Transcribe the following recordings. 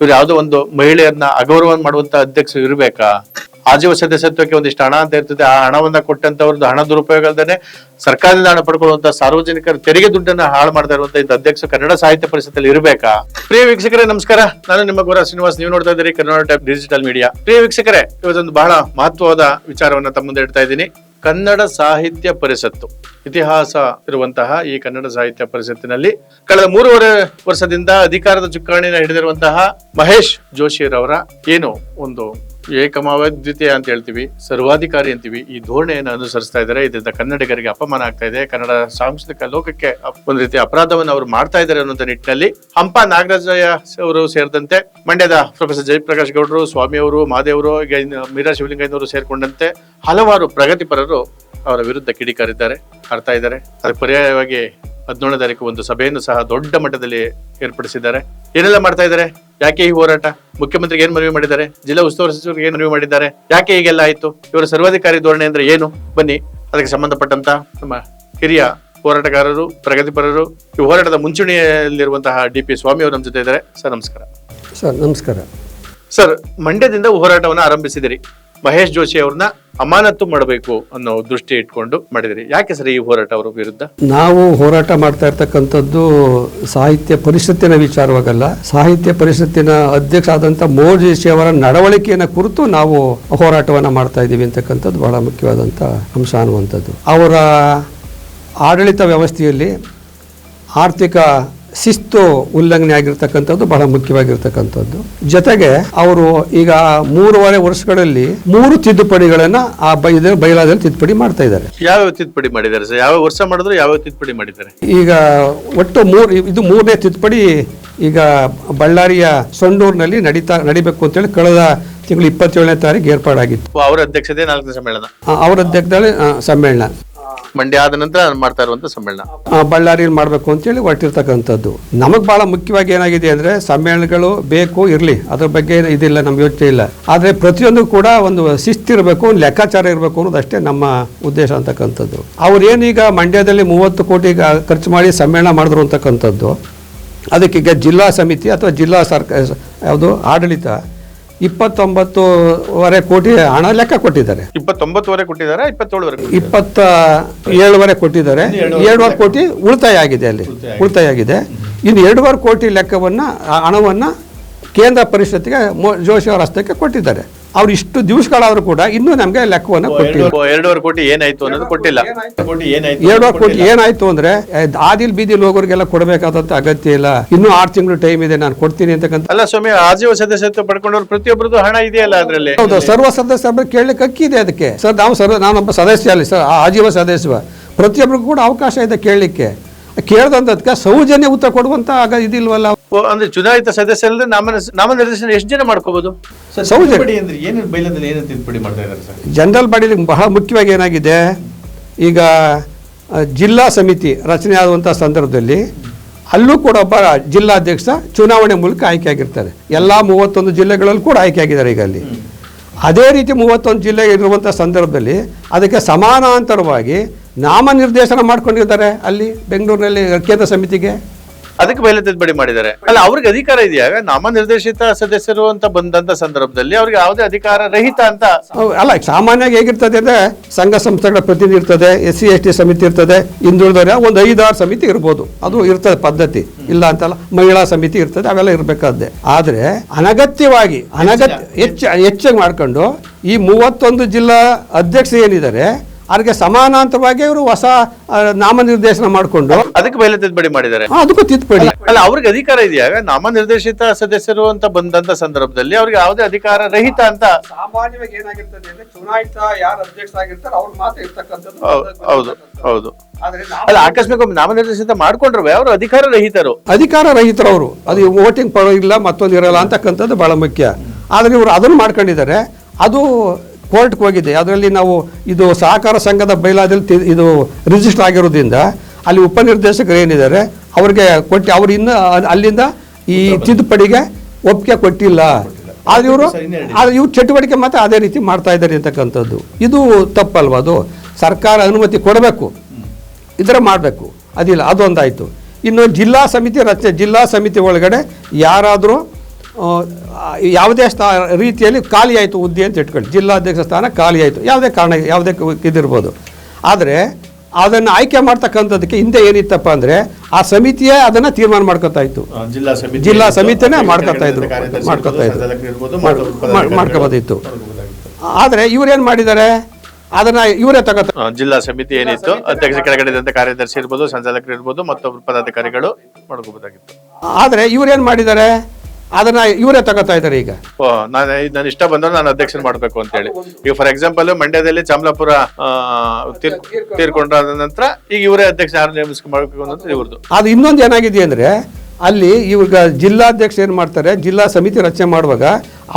ಇವ್ರು ಯಾವುದೋ ಒಂದು ಮಹಿಳೆಯನ್ನ ಅಗೌರವ ಮಾಡುವಂತ ಅಧ್ಯಕ್ಷರು ಇರ್ಬೇಕಾ? ಆಜೀವ ಸದಸ್ಯತ್ವಕ್ಕೆ ಒಂದಿಷ್ಟು ಹಣ ಅಂತ ಇರ್ತದೆ. ಆ ಹಣವನ್ನ ಕೊಟ್ಟಂತವ್ರದ್ದು ಹಣ ದುರುಪಯೋಗ ಅಲ್ಲದೆ ಸರ್ಕಾರದಿಂದ ಹಣ ಪಡ್ಕೊಳ್ಳುವಂತ ಸಾರ್ವಜನಿಕರ ತೆರಿಗೆ ದುಡ್ಡನ್ನ ಹಾಳು ಮಾಡ್ತಾ ಇರುವಂತ ಇದ್ದ ಅಧ್ಯಕ್ಷ ಕನ್ನಡ ಸಾಹಿತ್ಯ ಪರಿಷತ್ತಲ್ಲಿ ಇರಬೇಕಾ? ಪ್ರಿಯ ವೀಕ್ಷಕರೇ, ನಮಸ್ಕಾರ. ನಾನು ನಿಮ್ಮ ಗೌರವ ಶ್ರೀನಿವಾಸ್. ನೀವು ನೋಡ್ತಾ ಇದ್ದೀರಿ ಕನ್ನಡ ಟೈಪ್ ಡಿಜಿಟಲ್ ಮೀಡಿಯಾ. ಪ್ರಿಯ ವೀಕ್ಷಕರೇ, ಇವತ್ತೊಂದು ಬಹಳ ಮಹತ್ವವಾದ ವಿಚಾರವನ್ನ ತಮ್ಮ ಮುಂದೆ ಇಡ್ತಾ ಇದ್ದೀನಿ. ಕನ್ನಡ ಸಾಹಿತ್ಯ ಪರಿಷತ್ತು. ಇತಿಹಾಸ ಇರುವಂತಹ ಈ ಕನ್ನಡ ಸಾಹಿತ್ಯ ಪರಿಷತ್ತಿನಲ್ಲಿ ಕಳೆದ ಮೂರುವರೆ ವರ್ಷದಿಂದ ಅಧಿಕಾರದ ಚುಕ್ಕಾಣಿನ ಹಿಡಿದಿರುವಂತಹ ಮಹೇಶ್ ಜೋಶಿರವರ ಏನು ಒಂದು ಏಕಮಾವದ್ವಿತೀಯ ಅಂತ ಹೇಳ್ತೀವಿ, ಸರ್ವಾಧಿಕಾರಿ ಅಂತೀವಿ. ಈ ಧೋರಣೆಯನ್ನು ಅನುಸರಿಸ್ತಾ ಇದ್ದಾರೆ. ಇದರಿಂದ ಕನ್ನಡಿಗರಿಗೆ ಅಪಮಾನ ಆಗ್ತಾ ಇದೆ. ಕನ್ನಡ ಸಾಂಸ್ಕೃತಿಕ ಲೋಕಕ್ಕೆ ಒಂದು ರೀತಿ ಅಪರಾಧವನ್ನು ಅವರು ಮಾಡ್ತಾ ಇದ್ದಾರೆ ನಿಟ್ಟಿನಲ್ಲಿ ಹಂಪ ನಾಗರಾಜಯ್ಯ ಅವರು ಸೇರಿದಂತೆ ಮಂಡ್ಯದ ಪ್ರೊಫೆಸರ್ ಜಯಪ್ರಕಾಶ್ ಗೌಡರು, ಸ್ವಾಮಿ ಅವರು, ಮಾದೇವರು ಮೀರಾ ಶಿವಲಿಂಗಯ್ಯನವರು ಸೇರಿಕೊಂಡಂತೆ ಹಲವಾರು ಪ್ರಗತಿಪರರು ಅವರ ವಿರುದ್ಧ ಕಿಡಿಕಾರಿದ್ದಾರೆ, ಆಡ್ತಾ ಇದ್ದಾರೆ. ಅದಕ್ಕೆ ಪರ್ಯಾಯವಾಗಿ ಹದಿನೇಳನೇ ತಾರೀಕು ಒಂದು ಸಭೆಯನ್ನು ಸಹ ದೊಡ್ಡ ಮಟ್ಟದಲ್ಲಿ ಏರ್ಪಡಿಸಿದ್ದಾರೆ. ಏನೆಲ್ಲ ಮಾಡ್ತಾ ಇದ್ದಾರೆ? ಯಾಕೆ ಈ ಹೋರಾಟ? ಮುಖ್ಯಮಂತ್ರಿಗೆ ಏನ್ ಮನವಿ ಮಾಡಿದ್ದಾರೆ? ಜಿಲ್ಲಾ ಉಸ್ತುವಾರಿ ಸಚಿವರಿಗೆ ಏನ್ ಮನವಿ ಮಾಡಿದ್ದಾರೆ? ಯಾಕೆ ಹೀಗೆಲ್ಲ ಆಯ್ತು? ಇವರ ಸರ್ವಾಧಿಕಾರಿ ಧೋರಣೆ ಅಂದ್ರೆ ಏನು? ಬನ್ನಿ ಅದಕ್ಕೆ ಸಂಬಂಧಪಟ್ಟಂತ ನಮ್ಮ ಹಿರಿಯ ಹೋರಾಟಗಾರರು ಪ್ರಗತಿಪರರು ಈ ಹೋರಾಟದ ಮುಂಚೂಣಿಯಲ್ಲಿರುವಂತಹ ಡಿ ಪಿ ಸ್ವಾಮಿ ಅವರು ನಮ್ಮ ಜೊತೆ ಇದ್ದಾರೆ. ಸರ್ ನಮಸ್ಕಾರ. ಸರ್ ನಮಸ್ಕಾರ. ಸರ್ ಮಂಡ್ಯದಿಂದ ಹೋರಾಟವನ್ನು ಆರಂಭಿಸಿದಿರಿ. ಮಹೇಶ್ ಜೋಶಿ ಅವ್ರನ್ನ ಅಮಾನತು ಮಾಡಬೇಕು ಅನ್ನೋ ದೃಷ್ಟಿ ಇಟ್ಕೊಂಡು ಮಾಡಿದಿರಿ. ಯಾಕೆ ಸರಿ ಈ ಹೋರಾಟ ಅವರ ವಿರುದ್ಧ? ನಾವು ಹೋರಾಟ ಮಾಡ್ತಾ ಇರ್ತಕ್ಕಂಥದ್ದು ಸಾಹಿತ್ಯ ಪರಿಷತ್ತಿನ ವಿಚಾರವಾಗಲ್ಲ. ಸಾಹಿತ್ಯ ಪರಿಷತ್ತಿನ ಅಧ್ಯಕ್ಷ ಆದಂತ ಮೋಜೇಶಿ ಅವರ ನಡವಳಿಕೆಯನ್ನ ಕುರಿತು ನಾವು ಹೋರಾಟವನ್ನ ಮಾಡ್ತಾ ಇದ್ದೀವಿ ಅಂತಕ್ಕಂಥದ್ದು ಬಹಳ ಮುಖ್ಯವಾದಂಥ ಅಂಶ ಅನ್ನುವಂಥದ್ದು. ಅವರ ಆಡಳಿತ ವ್ಯವಸ್ಥೆಯಲ್ಲಿ ಆರ್ಥಿಕ ಶಿಸ್ತು ಉಲ್ಲಂಘನೆ ಆಗಿರ್ತಕ್ಕಂಥದ್ದು ಬಹಳ ಮುಖ್ಯವಾಗಿರ್ತಕ್ಕಂಥದ್ದು. ಜೊತೆಗೆ ಅವರು ಈಗ ಮೂರುವರೆ ವರ್ಷಗಳಲ್ಲಿ ಮೂರು ತಿದ್ದುಪಡಿಗಳನ್ನು ಆ ಬೈದ ಬೈಲಾದಲ್ಲಿ ತಿದ್ದುಪಡಿ ಮಾಡ್ತಾ ಇದ್ದಾರೆ. ಯಾವ ತಿದ್ದುಪಡಿ ಮಾಡಿದ್ದಾರೆ ಸರ್? ಯಾವ ವರ್ಷ ಮಾಡಿದ್ರು ಯಾವ ತಿದ್ದುಪಡಿ ಮಾಡಿದ್ದಾರೆ? ಈಗ ಒಟ್ಟು ಮೂರು ಇದು ಮೂರನೇ ತಿದ್ದುಪಡಿ ಈಗ ಬಳ್ಳಾರಿಯ ಸೊಂಡೂರಿನಲ್ಲಿ ನಡೀತಾ ನಡಿಬೇಕು ಅಂತೇಳಿ ಕಳೆದ ತಿಂಗಳು ಇಪ್ಪತ್ತೇಳನೇ ತಾರೀಕು ಏರ್ಪಾಡಾಗಿತ್ತು. ಅವರ ಅಧ್ಯಕ್ಷತೆ ನಾಲ್ಕನೇ ಸಮ್ಮೇಳನ. ಅವರ ಅಧ್ಯಕ್ಷದಲ್ಲಿ ಸಮ್ಮೇಳನ. ಮಂಡ್ಯ ಆದ ನಂತರ ಮಾಡ್ತಾ ಇರುವಂತ ಸಮ್ಮೇಳನ. ಬಳ್ಳಾರಿಯಲ್ಲಿ ಮಾಡಬೇಕು ಅಂತೇಳಿ ಹೊರಟಿರ್ತಕ್ಕಂಥದ್ದು. ನಮಗೆ ಭಾಳ ಮುಖ್ಯವಾಗಿ ಏನಾಗಿದೆ ಅಂದರೆ ಸಮ್ಮೇಳನಗಳು ಬೇಕು, ಇರಲಿ. ಅದ್ರ ಬಗ್ಗೆ ಇದಿಲ್ಲ, ನಮ್ಗೆ ಯೋಚನೆ ಇಲ್ಲ. ಆದರೆ ಪ್ರತಿಯೊಂದು ಕೂಡ ಒಂದು ಶಿಸ್ತಿರಬೇಕು ಒಂದು ಲೆಕ್ಕಾಚಾರ ಇರಬೇಕು ಅನ್ನೋದು ಅಷ್ಟೇ ನಮ್ಮ ಉದ್ದೇಶ ಅಂತಕ್ಕಂಥದ್ದು. ಅವ್ರು ಏನೀಗ ಮಂಡ್ಯದಲ್ಲಿ ಮೂವತ್ತು ಕೋಟಿ ಖರ್ಚು ಮಾಡಿ ಸಮ್ಮೇಳನ ಮಾಡಿದ್ರು ಅಂತಕ್ಕಂಥದ್ದು ಅದಕ್ಕೀಗ ಜಿಲ್ಲಾ ಸಮಿತಿ ಅಥವಾ ಜಿಲ್ಲಾ ಸರ್ಕಾರ ಯಾವುದು ಆಡಳಿತ ಇಪ್ಪತ್ತೊಂಬತ್ತುವರೆ ಕೋಟಿ ಹಣ ಲೆಕ್ಕ ಕೊಟ್ಟಿದ್ದಾರೆ. ಇಪ್ಪತ್ತೊಂಬತ್ತುವರೆ ಕೊಟ್ಟಿದ್ದಾರೆ ಇಪ್ಪತ್ತೇಳುವರೆ ಇಪ್ಪತ್ತ ಏಳುವರೆ ಕೊಟ್ಟಿದ್ದಾರೆ. ಏಳುವರೆ ಕೋಟಿ ಉಳಿತಾಯ ಆಗಿದೆ ಅಲ್ಲಿ ಉಳಿತಾಯ ಆಗಿದೆ ಇನ್ನು ಎರಡೂವರೆ ಕೋಟಿ ಲೆಕ್ಕವನ್ನ ಹಣವನ್ನು ಹಣವನ್ನ ಕೇಂದ್ರ ಪರಿಷತ್ತಿಗೆ ಮೋ ಜೋಶಿ ಅವರ ಹಸ್ತಕ್ಕೆ ಕೊಟ್ಟಿದ್ದಾರೆ. ಅವ್ರು ಇಷ್ಟು ದಿವಸಗಳಾದರೂ ಕೂಡ ಇನ್ನೂ ನಮಗೆ ಲೆಕ್ಕವನ್ನು ಕೊಟ್ಟಿಲ್ಲ. ಎರಡೂವರೆ ಕೋಟಿ ಏನಾಯ್ತು ಅನ್ನೋದು ಕೊಟ್ಟಿಲ್ಲ. ಕೋಟಿ ಏನಾಯ್ತು? ಎರಡೂವರೆ ಕೋಟಿ ಏನಾಯ್ತು ಅಂದ್ರೆ ಆದಿಲ್ ಬೀದಿಲ್ ಹೋಗೋರಿಗೆಲ್ಲ ಕೊಡಬೇಕಾದಂತ ಅಗತ್ಯ ಇಲ್ಲ. ಇನ್ನೂ ಆರು ತಿಂಗಳು ಟೈಮ್ ಇದೆ ನಾನು ಕೊಡ್ತೀನಿ ಅಂತಕ್ಕಂಥ ಅಲ್ಲ ಸ್ವಾಮಿ ಆಜೀವ ಸದಸ್ಯತ್ವ ಪಡ್ಕೊಂಡವ್ರು ಪ್ರತಿಯೊಬ್ಬರದ್ದು ಹಣ ಇದೆಯಲ್ಲ ಅದ್ರಲ್ಲಿ? ಹೌದು ಸರ್ವ ಸದಸ್ಯ ಕೇಳಲಿಕ್ಕೆ ಅಕ್ಕಿದೆ ಅದಕ್ಕೆ. ಸರ್ ನಾವು ಸರ್ವ ನಾನೊಬ್ಬ ಸದಸ್ಯ ಅಲ್ಲಿ ಸರ್ ಆಜೀವ ಸದಸ್ಯ. ಪ್ರತಿಯೊಬ್ಬರಿಗೂ ಕೂಡ ಅವಕಾಶ ಇದೆ ಕೇಳಲಿಕ್ಕೆ. ಕೇಳ್ದಂತದ್ಕೆ ಸೌಜನ್ಯ ಉತ್ತರ ಕೊಡುವಂತ ಆಗ ಇದಿಲ್ವಲ್ಲ? ಅಂದ್ರೆ ಚುನಾಯಿತ ಸದಸ್ಯರಲ್ಲದೆ ನಾಮ ನಾಮನಿರ್ದೇಶನ ಎಷ್ಟು ಜನ ಮಾಡ್ಕೋಬಹುದು ಸೌಜನ್ಯ. ಅಂದ್ರೆ ಏನು ಬೈಲದಲ್ಲಿ ಏನು ತಿದ್ದುಪಡಿ ಮಾಡ್ತಾ ಇದ್ದಾರೆ ಸರ್? ಜನರಲ್ ಬಾಡಿಲಿ ಬಹಳ ಮುಖ್ಯವಾಗಿ ಏನಾಗಿದೆ? ಈಗ ಜಿಲ್ಲಾ ಸಮಿತಿ ರಚನೆ ಆಗುವಂಥ ಸಂದರ್ಭದಲ್ಲಿ ಅಲ್ಲೂ ಕೂಡ ಒಬ್ಬ ಜಿಲ್ಲಾಧ್ಯಕ್ಷ ಚುನಾವಣೆ ಮೂಲಕ ಆಯ್ಕೆ ಆಗಿರ್ತಾರೆ ಎಲ್ಲ ಮೂವತ್ತೊಂದು ಜಿಲ್ಲೆಗಳಲ್ಲೂ ಕೂಡ ಆಯ್ಕೆ ಆಗಿದ್ದಾರೆ ಈಗ ಅಲ್ಲಿ. ಅದೇ ರೀತಿ ಮೂವತ್ತೊಂದು ಜಿಲ್ಲೆ ಇರುವಂಥ ಸಂದರ್ಭದಲ್ಲಿ ಅದಕ್ಕೆ ಸಮಾನಾಂತರವಾಗಿ ನಾಮನಿರ್ದೇಶನ ಮಾಡ್ಕೊಂಡಿದ್ದಾರೆ ಅಲ್ಲಿ ಬೆಂಗಳೂರಿನಲ್ಲಿ ಕೇಂದ್ರ ಸಮಿತಿಗೆ. ಅದಕ್ಕೆ ಮೇಲೆ ತಿದ್ದುಪಡಿ ಮಾಡಿದ್ದಾರೆ. ಅಲ್ಲ ಅವ್ರಿಗೆ ಅಧಿಕಾರ ಇದೆಯಾ? ನಾಮನಿರ್ದೇಶಿತ ಸದಸ್ಯರು ಅಂತ ಬಂದಂತ ಸಂದರ್ಭದಲ್ಲಿ ಅವ್ರಿಗೆ ಯಾವುದೇ ಅಧಿಕಾರ ರಹಿತ ಅಂತ ಅಲ್ಲ ಸಾಮಾನ್ಯವಾಗಿ ಹೇಗಿರ್ತದೆ ಅಂದ್ರೆ ಸಂಘ ಸಂಸ್ಥೆಗಳ ಪ್ರತಿನಿಧಿ ಇರ್ತದೆ ಎಸ್ ಸಿ ಎಸ್ ಟಿ ಸಮಿತಿ ಇರ್ತದೆ ಹಿಂದುಳಿದವರ ಒಂದು ಐದಾರು ಸಮಿತಿ ಇರ್ಬೋದು. ಅದು ಇರ್ತದೆ ಪದ್ಧತಿ. ಇಲ್ಲ ಅಂತಲ್ಲ ಮಹಿಳಾ ಸಮಿತಿ ಇರ್ತದೆ ಅವೆಲ್ಲ ಇರಬೇಕಾದ್ದೆ ಆದ್ರೆ ಅನಗತ್ಯವಾಗಿ ಅನಗತ್ಯ ಹೆಚ್ಚು ಹೆಚ್ಚಾಗಿ ಮಾಡ್ಕೊಂಡು ಈ ಮೂವತ್ತೊಂದು ಜಿಲ್ಲಾ ಅಧ್ಯಕ್ಷ ಏನಿದ್ದಾರೆ ಅವ್ರಿಗೆ ಸಮಾನಾಂತರವಾಗಿ ಇವರು ಹೊಸ ನಾಮನಿರ್ದೇಶನ ಮಾಡಿಕೊಂಡು ಅದಕ್ಕೆ ಮೇಲೆ ತಿದ್ದುಪಡಿ ಮಾಡಿದ್ದಾರೆ. ಅದಕ್ಕೂ ತಿದ್ದುಪಡಿ. ಅಲ್ಲ ಅವ್ರಿಗೆ ಅಧಿಕಾರ ಇದೆಯಾ? ನಾಮನಿರ್ದೇಶಿತ ಸದಸ್ಯರು ಅಂತ ಬಂದಂತ ಸಂದರ್ಭದಲ್ಲಿ ಅವ್ರಿಗೆ ಯಾವುದೇ ಅಧಿಕಾರ ರಹಿತ ಅಂತ ಸಾಮಾನ್ಯವಾಗಿ ಏನಾಗಿರ್ತದೆ ಅಂದ್ರೆ ಚುನಾಯಿತ ಯಾರು ಅಧ್ಯಕ್ಷ ಆಗಿರ್ತಾರೆ ಅವ್ರು ಮಾತ್ರ ಇರ್ತಕ್ಕಂಥದ್ದು ಹೌದು ಹೌದು. ಆದ್ರೆ ಅಲ್ಲ ಆಕಸ್ಮಿಕ ನಾಮನಿರ್ದೇಶನ ನಾಮನಿರ್ದೇಶಿತ ಮಾಡ್ಕೊಂಡ್ರು ಅವರು ಅಧಿಕಾರ ರಹಿತರು. ಅಧಿಕಾರ ರಹಿತರು ಅವರು. ಅದು ವೋಟಿಂಗ್ ಪರವಾಗಿಲ್ಲ ಇಲ್ಲ ಮತ್ತೊಂದು ಇರಲ್ಲ ಅಂತಕ್ಕಂಥದ್ದು ಬಹಳ ಮುಖ್ಯ. ಆದರೆ ಇವರು ಅದನ್ನು ಮಾಡ್ಕೊಂಡಿದ್ದಾರೆ. ಅದು ಕೋರ್ಟ್ಗೆ ಹೋಗಿದೆ ಅದರಲ್ಲಿ ನಾವು ಇದು ಸಹಕಾರ ಸಂಘದ ಬೈಲಾದಲ್ಲಿ ಇದು ರಿಜಿಸ್ಟರ್ ಆಗಿರೋದ್ರಿಂದ ಅಲ್ಲಿ ಉಪನಿರ್ದೇಶಕರು ಏನಿದ್ದಾರೆ ಅವ್ರಿಗೆ ಕೊಟ್ಟು ಅವ್ರು ಇನ್ನು ಅಲ್ಲಿಂದ ಈ ತಿದ್ದುಪಡಿಗೆ ಒಪ್ಪಿಗೆ ಕೊಟ್ಟಿಲ್ಲ. ಆದ್ರೆ ಇವರು ಆದ್ರೆ ಇವ್ರು ಚಟುವಟಿಕೆ ಮಾತ್ರ ಅದೇ ರೀತಿ ಮಾಡ್ತಾ ಇದ್ದಾರೆ ಅಂತಕ್ಕಂಥದ್ದು. ಇದು ತಪ್ಪಲ್ವಾ ಅದು? ಸರ್ಕಾರ ಅನುಮತಿ ಕೊಡಬೇಕು. ಇದರ ಮಾಡಬೇಕು. ಅದಿಲ್ಲ ಅದೊಂದಾಯಿತು. ಇನ್ನು ಜಿಲ್ಲಾ ಸಮಿತಿ ರಚನೆ ಜಿಲ್ಲಾ ಸಮಿತಿ ಒಳಗಡೆ ಯಾರಾದರೂ ಯಾವುದೇ ಸ್ಥಾ ರೀತಿಯಲ್ಲಿ ಖಾಲಿ ಆಯಿತು ಹುದ್ದೆ ಅಂತ ಇಟ್ಕೊಳ್ಳಿ. ಜಿಲ್ಲಾಧ್ಯಕ್ಷ ಸ್ಥಾನ ಖಾಲಿ ಆಯಿತು. ಯಾವುದೇ ಕಾರಣ ಯಾವುದೇ ಇದಿರ್ಬೋದು. ಆದರೆ ಅದನ್ನು ಆಯ್ಕೆ ಮಾಡ್ತಕ್ಕಂಥದ್ದಕ್ಕೆ ಹಿಂದೆ ಏನಿತ್ತಪ್ಪ ಅಂದರೆ ಆ ಸಮಿತಿಯೇ ಅದನ್ನು ತೀರ್ಮಾನ ಮಾಡ್ಕೊತಾ ಇತ್ತು. ಜಿಲ್ಲಾ ಸಮಿತಿ ಜಿಲ್ಲಾ ಸಮಿತಿನೇ ಮಾಡ್ಕೊತಾ ಇದ್ರು. ಮಾಡ್ಕೊತಾ ಇದ್ರು. ಮಾಡ್ಕೋಬೋದಿತ್ತು ಮಾಡ್- ಮಾಡ್ಕೊಬೋದಿತ್ತು ಆದರೆ ಇವ್ರೇನು ಮಾಡಿದ್ದಾರೆ? ಅದನ್ನ ಇವರೇ ತಗೋತ ಜಿಲ್ಲಾ ಸಮಿತಿ ಏನಿತ್ತು? ಅಧ್ಯಕ್ಷ ಕೆಳಗಡೆ ಕಾರ್ಯದರ್ಶಿ ಇರ್ಬೋದು ಸಂಚಾಲಕರು ಇರ್ಬೋದು ಮತ್ತೊಬ್ಬರು ಪದಾಧಿಕಾರಿಗಳು ಮಾಡ್ಕೋಬೋದಾಗಿತ್ತು. ಆದರೆ ಇವ್ರೇನು ಮಾಡಿದ್ದಾರೆ? ಅದನ್ನು ಇವರೇ ತಗೋತಾ ಇದ್ದಾರೆ ಈಗ. ನಾನು ನಾನು ಇಷ್ಟ ಬಂದ್ರೆ ನಾನು ಅಧ್ಯಕ್ಷನ ಮಾಡ್ಬೇಕು ಅಂತ ಹೇಳಿ ಈಗ ಫಾರ್ ಎಕ್ಸಾಂಪಲ್ ಮಂಡ್ಯದಲ್ಲಿ ಚಾಮಲಾಪುರ ತೀರ್ಕೊಂಡ ನಂತರ ಈಗ ಇವರೇ ಅಧ್ಯಕ್ಷ ಯಾರು ನೇಮಿಸ್ಕೊಂಡು ಅಂತ ಇವ್ರದ್ದು ಅದು ಇನ್ನೊಂದು ಏನಾಗಿದೆ ಅಂದ್ರೆ ಅಲ್ಲಿ ಇವಾಗ ಜಿಲ್ಲಾಧ್ಯಕ್ಷ ಏನು ಮಾಡ್ತಾರೆ ಜಿಲ್ಲಾ ಸಮಿತಿ ರಚನೆ ಮಾಡುವಾಗ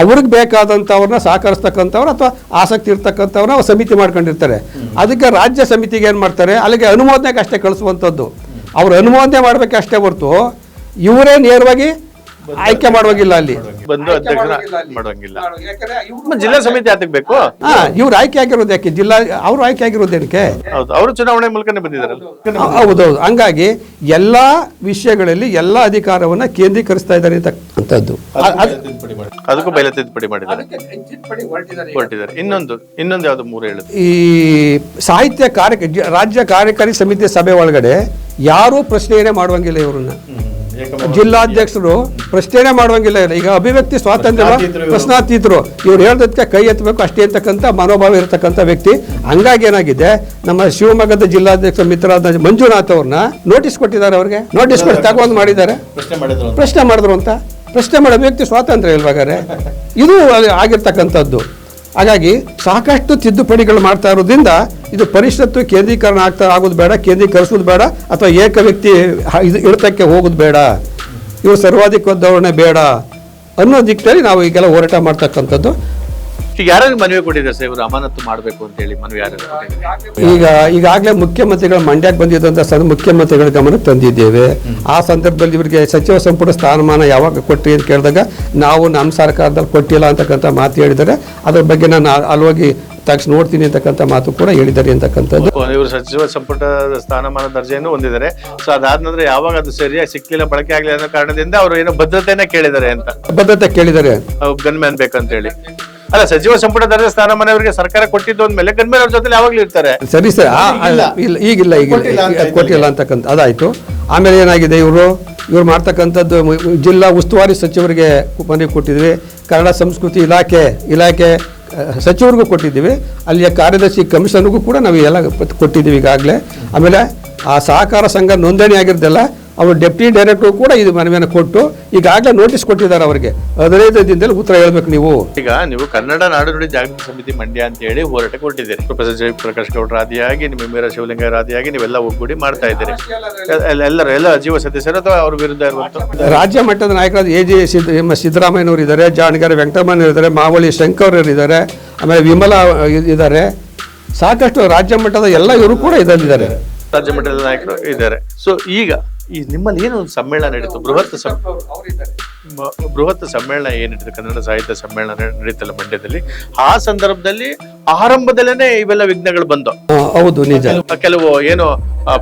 ಅವ್ರಿಗೆ ಬೇಕಾದಂಥವ್ರನ್ನ ಸಹಕರಿಸ್ತಕ್ಕಂಥವ್ರು ಅಥವಾ ಆಸಕ್ತಿ ಇರ್ತಕ್ಕಂಥವ್ರನ್ನ ಅವ್ರು ಸಮಿತಿ ಮಾಡ್ಕೊಂಡಿರ್ತಾರೆ. ಅದಕ್ಕೆ ರಾಜ್ಯ ಸಮಿತಿಗೆ ಏನು ಮಾಡ್ತಾರೆ ಅಲ್ಲಿಗೆ ಅನುಮೋದನೆಗೆ ಅಷ್ಟೇ ಕಳಿಸುವಂಥದ್ದು. ಅವ್ರು ಅನುಮೋದನೆ ಮಾಡಬೇಕು ಅಷ್ಟೇ ಹೊರತು ಇವರೇ ನೇರವಾಗಿ ಆಯ್ಕೆ ಮಾಡುವಾಗಿಲ್ಲ ಅಲ್ಲಿ. ಬಂದು ಅಧ್ಯಕ್ಷನ ಮಾಡೋಂಗಿಲ್ಲ ಮತ್ತೆ ಜಿಲ್ಲಾ ಸಮಿತಿ ಯಾತಕ್ಕೆ ಬೇಕು ಹಾ ಇವ್ರು ಆಯ್ಕೆ ಆಗಿರೋದು ಯಾಕೆ? ಜಿಲ್ಲಾ ಅವ್ರು ಆಯ್ಕೆ ಆಗಿರೋದು ಏನಕ್ಕೆ? ಹೌದು ಅವರು ಚುನಾವಣೆ ಮೂಲಕನೇ ಬಂದಿದ್ದಾರಲ್ಲ. ಹೌದೌದು ಹಂಗಾಗಿ ಎಲ್ಲಾ ವಿಷಯಗಳಲ್ಲಿ ಎಲ್ಲಾ ಅಧಿಕಾರವನ್ನ ಕೇಂದ್ರೀಕರಿಸ್ತಾ ಇದ್ದಾರೆ ಅಂತದ್ದು. ಅದಕ್ಕೂ ಬಯಲ ತಿದ್ದುಪಡಿ ಮಾಡಿದ್ದಾರೆ. ಹೊರಟಿದ್ದಾರೆ ಇನ್ನೊಂದು ಇನ್ನೊಂದು ಯಾವ್ದು ಮೂರು ಹೇಳುದು ಈ ಸಾಹಿತ್ಯ ಕಾರ್ಯ ಜ- ರಾಜ್ಯ ಕಾರ್ಯಕಾರಿ ಸಮಿತಿ ಸಭೆ ಒಳಗಡೆ ಯಾರೂ ಪ್ರಶ್ನೆಯೇ ಮಾಡುವಂಗಿಲ್ಲ ಇವ್ರನ್ನ. ಜಿಲ್ಲಾಧ್ಯಕ್ಷರು ಪ್ರಶ್ನೆ ಮಾಡುವಂಗಿಲ್ಲ ಈಗ ಅಭಿವ್ಯಕ್ತಿ ಸ್ವಾತಂತ್ರ್ಯ ಪ್ರಶ್ನಾತೀತರು ಇವ್ರು. ಹೇಳ್ದಕ್ಕೆ ಕೈ ಎತ್ತಬೇಕು. ಅಷ್ಟೇ ಅಂತಕ್ಕಂಥ ಮನೋಭಾವ ಇರತಕ್ಕಂಥ ವ್ಯಕ್ತಿ. ಹಂಗಾಗಿ ಏನಾಗಿದೆ? ನಮ್ಮ ಶಿವಮೊಗ್ಗದ ಜಿಲ್ಲಾಧ್ಯಕ್ಷ ಮಿತ್ರರಾದ ಮಂಜುನಾಥ್ ಅವ್ರನ್ನ ನೋಟಿಸ್ ಕೊಟ್ಟಿದ್ದಾರೆ ಅವ್ರಿಗೆ. ನೋಟಿಸ್ ಕೊಟ್ಟು ತಗೊಂಡು ಮಾಡಿದ್ದಾರೆ. ಪ್ರಶ್ನೆ ಮಾಡಿದ್ರು ಅಂತ. ಪ್ರಶ್ನೆ ಮಾಡೋ ವ್ಯಕ್ತಿ ಸ್ವಾತಂತ್ರ್ಯ ಇಲ್ವಾಗಾರೆ ಇದು ಆಗಿರ್ತಕ್ಕಂಥದ್ದು. ಹಾಗಾಗಿ ಸಾಕಷ್ಟು ತಿದ್ದುಪಡಿಗಳು ಮಾಡ್ತಾ ಇರೋದ್ರಿಂದ ಇದು ಪರಿಷತ್ತು ಕೇಂದ್ರೀಕರಣ ಆಗ್ತಾ ಆಗೋದು ಬೇಡ, ಕೇಂದ್ರೀಕರಿಸೋದು ಬೇಡ, ಅಥವಾ ಏಕ ವ್ಯಕ್ತಿ ಇದು ಇಳಿತಕ್ಕೆ ಹೋಗೋದು ಬೇಡ ಇವರು ಸರ್ವಾಧಿಕ ಧೋರಣೆ ಬೇಡ ಅನ್ನೋ ದಿಕ್ಕಲ್ಲಿ ನಾವು ಈಗೆಲ್ಲ ಹೋರಾಟ ಮಾಡ್ತಕ್ಕಂಥದ್ದು. ಈಗ ಯಾರು ಮನವಿ ಕೊಟ್ಟಿದ್ದಾರೆ ಸರ್ ಇವರು ಅಮಾನತು ಮಾಡಬೇಕು ಅಂತ ಹೇಳಿ ಮನವಿ ಯಾರು ಈಗ ಈಗಾಗಲೇ ಮುಖ್ಯಮಂತ್ರಿಗಳು ಮಂಡ್ಯಕ್ಕೆ ಬಂದಿದ್ದಂತ ಸದ ಮುಖ್ಯಮಂತ್ರಿಗಳ ಗಮನ ತಂದಿದ್ದೇವೆ. ಆ ಸಂದರ್ಭದಲ್ಲಿ ಇವರಿಗೆ ಸಚಿವ ಸಂಪುಟ ಸ್ಥಾನಮಾನ ಯಾವಾಗ ಕೊಟ್ಟಿ ಅಂತ ಕೇಳಿದಾಗ ನಾವು ನಮ್ಮ ಸರ್ಕಾರದಲ್ಲಿ ಕೊಟ್ಟಿಲ್ಲ ಅಂತಕ್ಕಂಥ ಮಾತು ಹೇಳಿದ್ದಾರೆ. ಅದ್ರ ಬಗ್ಗೆ ನಾನು ಅಲ್- ಅಲ್ಲಿ ಹೋಗಿ ತಕ್ಷಣ ನೋಡ್ತೀನಿ ಅಂತಕ್ಕಂಥ ಮಾತು ಕೂಡ ಹೇಳಿದ್ದಾರೆ ಅಂತಕ್ಕಂಥದ್ದು. ಇವರು ಸಚಿವ ಸಂಪುಟ ಸ್ಥಾನಮಾನ ದರ್ಜೆಯನ್ನು ಹೊಂದಿದ್ದಾರೆ. ಸೊ ಅದಾದ ನಂತರ ಯಾವಾಗ ಅದು ಸರಿಯಾಗಿ ಸಿಕ್ಕಿಲ್ಲ ಬಳಕೆ ಆಗಲಿಲ್ಲ ಅನ್ನೋ ಕಾರಣದಿಂದ ಅವರು ಏನೋ ಭದ್ರತೆಯನ್ನ ಕೇಳಿದ್ದಾರೆ ಅಂತ. ಭದ್ರತೆ ಕೇಳಿದ್ದಾರೆ. ಗನ್ಮ್ಯಾನ್ ಬೇಕಂತ ಹೇಳಿ. ಅಲ್ಲ ಸಚಿವ ಸಂಪುಟ ದರ್ಜೆ ಸ್ಥಾನಮಾನ ಅವರಿಗೆ ಸರ್ಕಾರ ಕೊಟ್ಟಿದ್ದು ಅಂದ್ಮೇಲೆ ಗನ್ಮ್ಯಾನ್ ಅವ್ರ ಜೊತೆ ಯಾವಾಗ್ಲೂ ಇರ್ತಾರೆ. ಸರಿ ಸರ್ ಇಲ್ಲ. ಈಗಿಲ್ಲ ಈಗಿಲ್ಲ ಈಗ ಕೊಟ್ಟಿಲ್ಲ ಅಂತಕ್ಕಂಥ ಅದಾಯಿತು. ಆಮೇಲೆ ಏನಾಗಿದೆ ಇವರು? ಇವ್ರು ಮಾಡ್ತಕ್ಕಂಥದ್ದು ಜಿಲ್ಲಾ ಉಸ್ತುವಾರಿ ಸಚಿವರಿಗೆ ಮನವಿ ಕೊಟ್ಟಿದ್ವಿ. ಕನ್ನಡ ಸಂಸ್ಕೃತಿ ಇಲಾಖೆ ಇಲಾಖೆ ಸಚಿವರಿಗೂ ಕೊಟ್ಟಿದ್ದೀವಿ. ಅಲ್ಲಿಯ ಕಾರ್ಯದರ್ಶಿ ಕಮಿಷನ್ಗೂ ಕೂಡ ನಾವು ಎಲ್ಲ ಕೊಟ್ಟಿದ್ದೀವಿ ಈಗಾಗಲೇ. ಆಮೇಲೆ ಆ ಸಹಕಾರ ಸಂಘ ನೋಂದಣಿ ಆಗಿರೋದೆಲ್ಲ ಅವರು ಡೆಪ್ಟಿ ಡೈರೆಕ್ಟರ್ ಕೂಡ ಇದು ಮನವಿಯನ್ನು ಕೊಟ್ಟು ಈಗಾಗಲೇ ನೋಟಿಸ್ ಕೊಟ್ಟಿದ್ದಾರೆ ಅವರಿಗೆ. ಹದಿನೈದು ದಿನದಲ್ಲಿ ಉತ್ತರ ಹೇಳ್ಬೇಕು ನೀವು. ಈಗ ನೀವು ಕನ್ನಡ ನಾಡು ನುಡಿ ಜಾಗೃತಿ ಸಮಿತಿ ಮಂಡ್ಯ ಅಂತ ಹೇಳಿ ಹೋರಾಟ ಕೊಟ್ಟಿದ್ದೀರಿ. ಪ್ರೊಫೆಸರ್ ಜಯಪ್ರಕಾಶ್ ಪ್ರಕಾಶ್ ಗೌಡ್ರ ಆದಿಯಾಗಿ ನಿಮ್ಮ ಮೀರ ಶಿವಲಿಂಗ ಆದಿಯಾಗಿ ನೀವೆಲ್ಲ ಒಗ್ಗೂಡಿ ಮಾಡ್ತಾ ಇದ್ದೀರಿ. ಎಲ್ಲ- ಎಲ್ಲರೂ ಎಲ್ಲ ಜೀವ ಸದಸ್ಯರು ಅಥವಾ ಅವ್ರ ವಿರುದ್ಧ ಇರುವಂತ ರಾಜ್ಯ ಮಟ್ಟದ ನಾಯಕರಾದ ಎ ಜಿ ಸಿದ್ದರಾಮಯ್ಯನವರು ಇದ್ದಾರೆ ಜಾಣಗಾರ ವೆಂಕಟಮಣ್ಣ ಇದ್ದಾರೆ ಮಾವಳಿ ಶಂಕರ್ ಇದ್ದಾರೆ ಆಮೇಲೆ ವಿಮಲಾ ಇದ್ದಾರೆ. ಸಾಕಷ್ಟು ರಾಜ್ಯ ಮಟ್ಟದ ಎಲ್ಲ ಇವರು ಕೂಡ ಇದರಲ್ಲಿದ್ದಾರೆ ರಾಜ್ಯ ಮಟ್ಟದ ನಾಯಕರು ಇದ್ದಾರೆ. ಸೊ ಈಗ ಈ ನಿಮ್ಮಲ್ಲಿ ಏನು ಸಮ್ಮೇಳನ ನಡೀತು? ಬೃಹತ್ ಬೃಹತ್ ಸಮ್ಮೇಳನ ಏನಿಟ್ಟಿದೆ ಕನ್ನಡ ಸಾಹಿತ್ಯ ಸಮ್ಮೇಳನ ನಡೆ- ನಡೀತಲ್ಲ ಮಂಡ್ಯದಲ್ಲಿ. ಆ ಸಂದರ್ಭದಲ್ಲಿ ಆರಂಭದಲ್ಲೇನೆ ಇವೆಲ್ಲ ವಿಘ್ನಗಳು ಬಂದು. ಹೌದು ನಿಜ. ಕೆಲವು ಏನು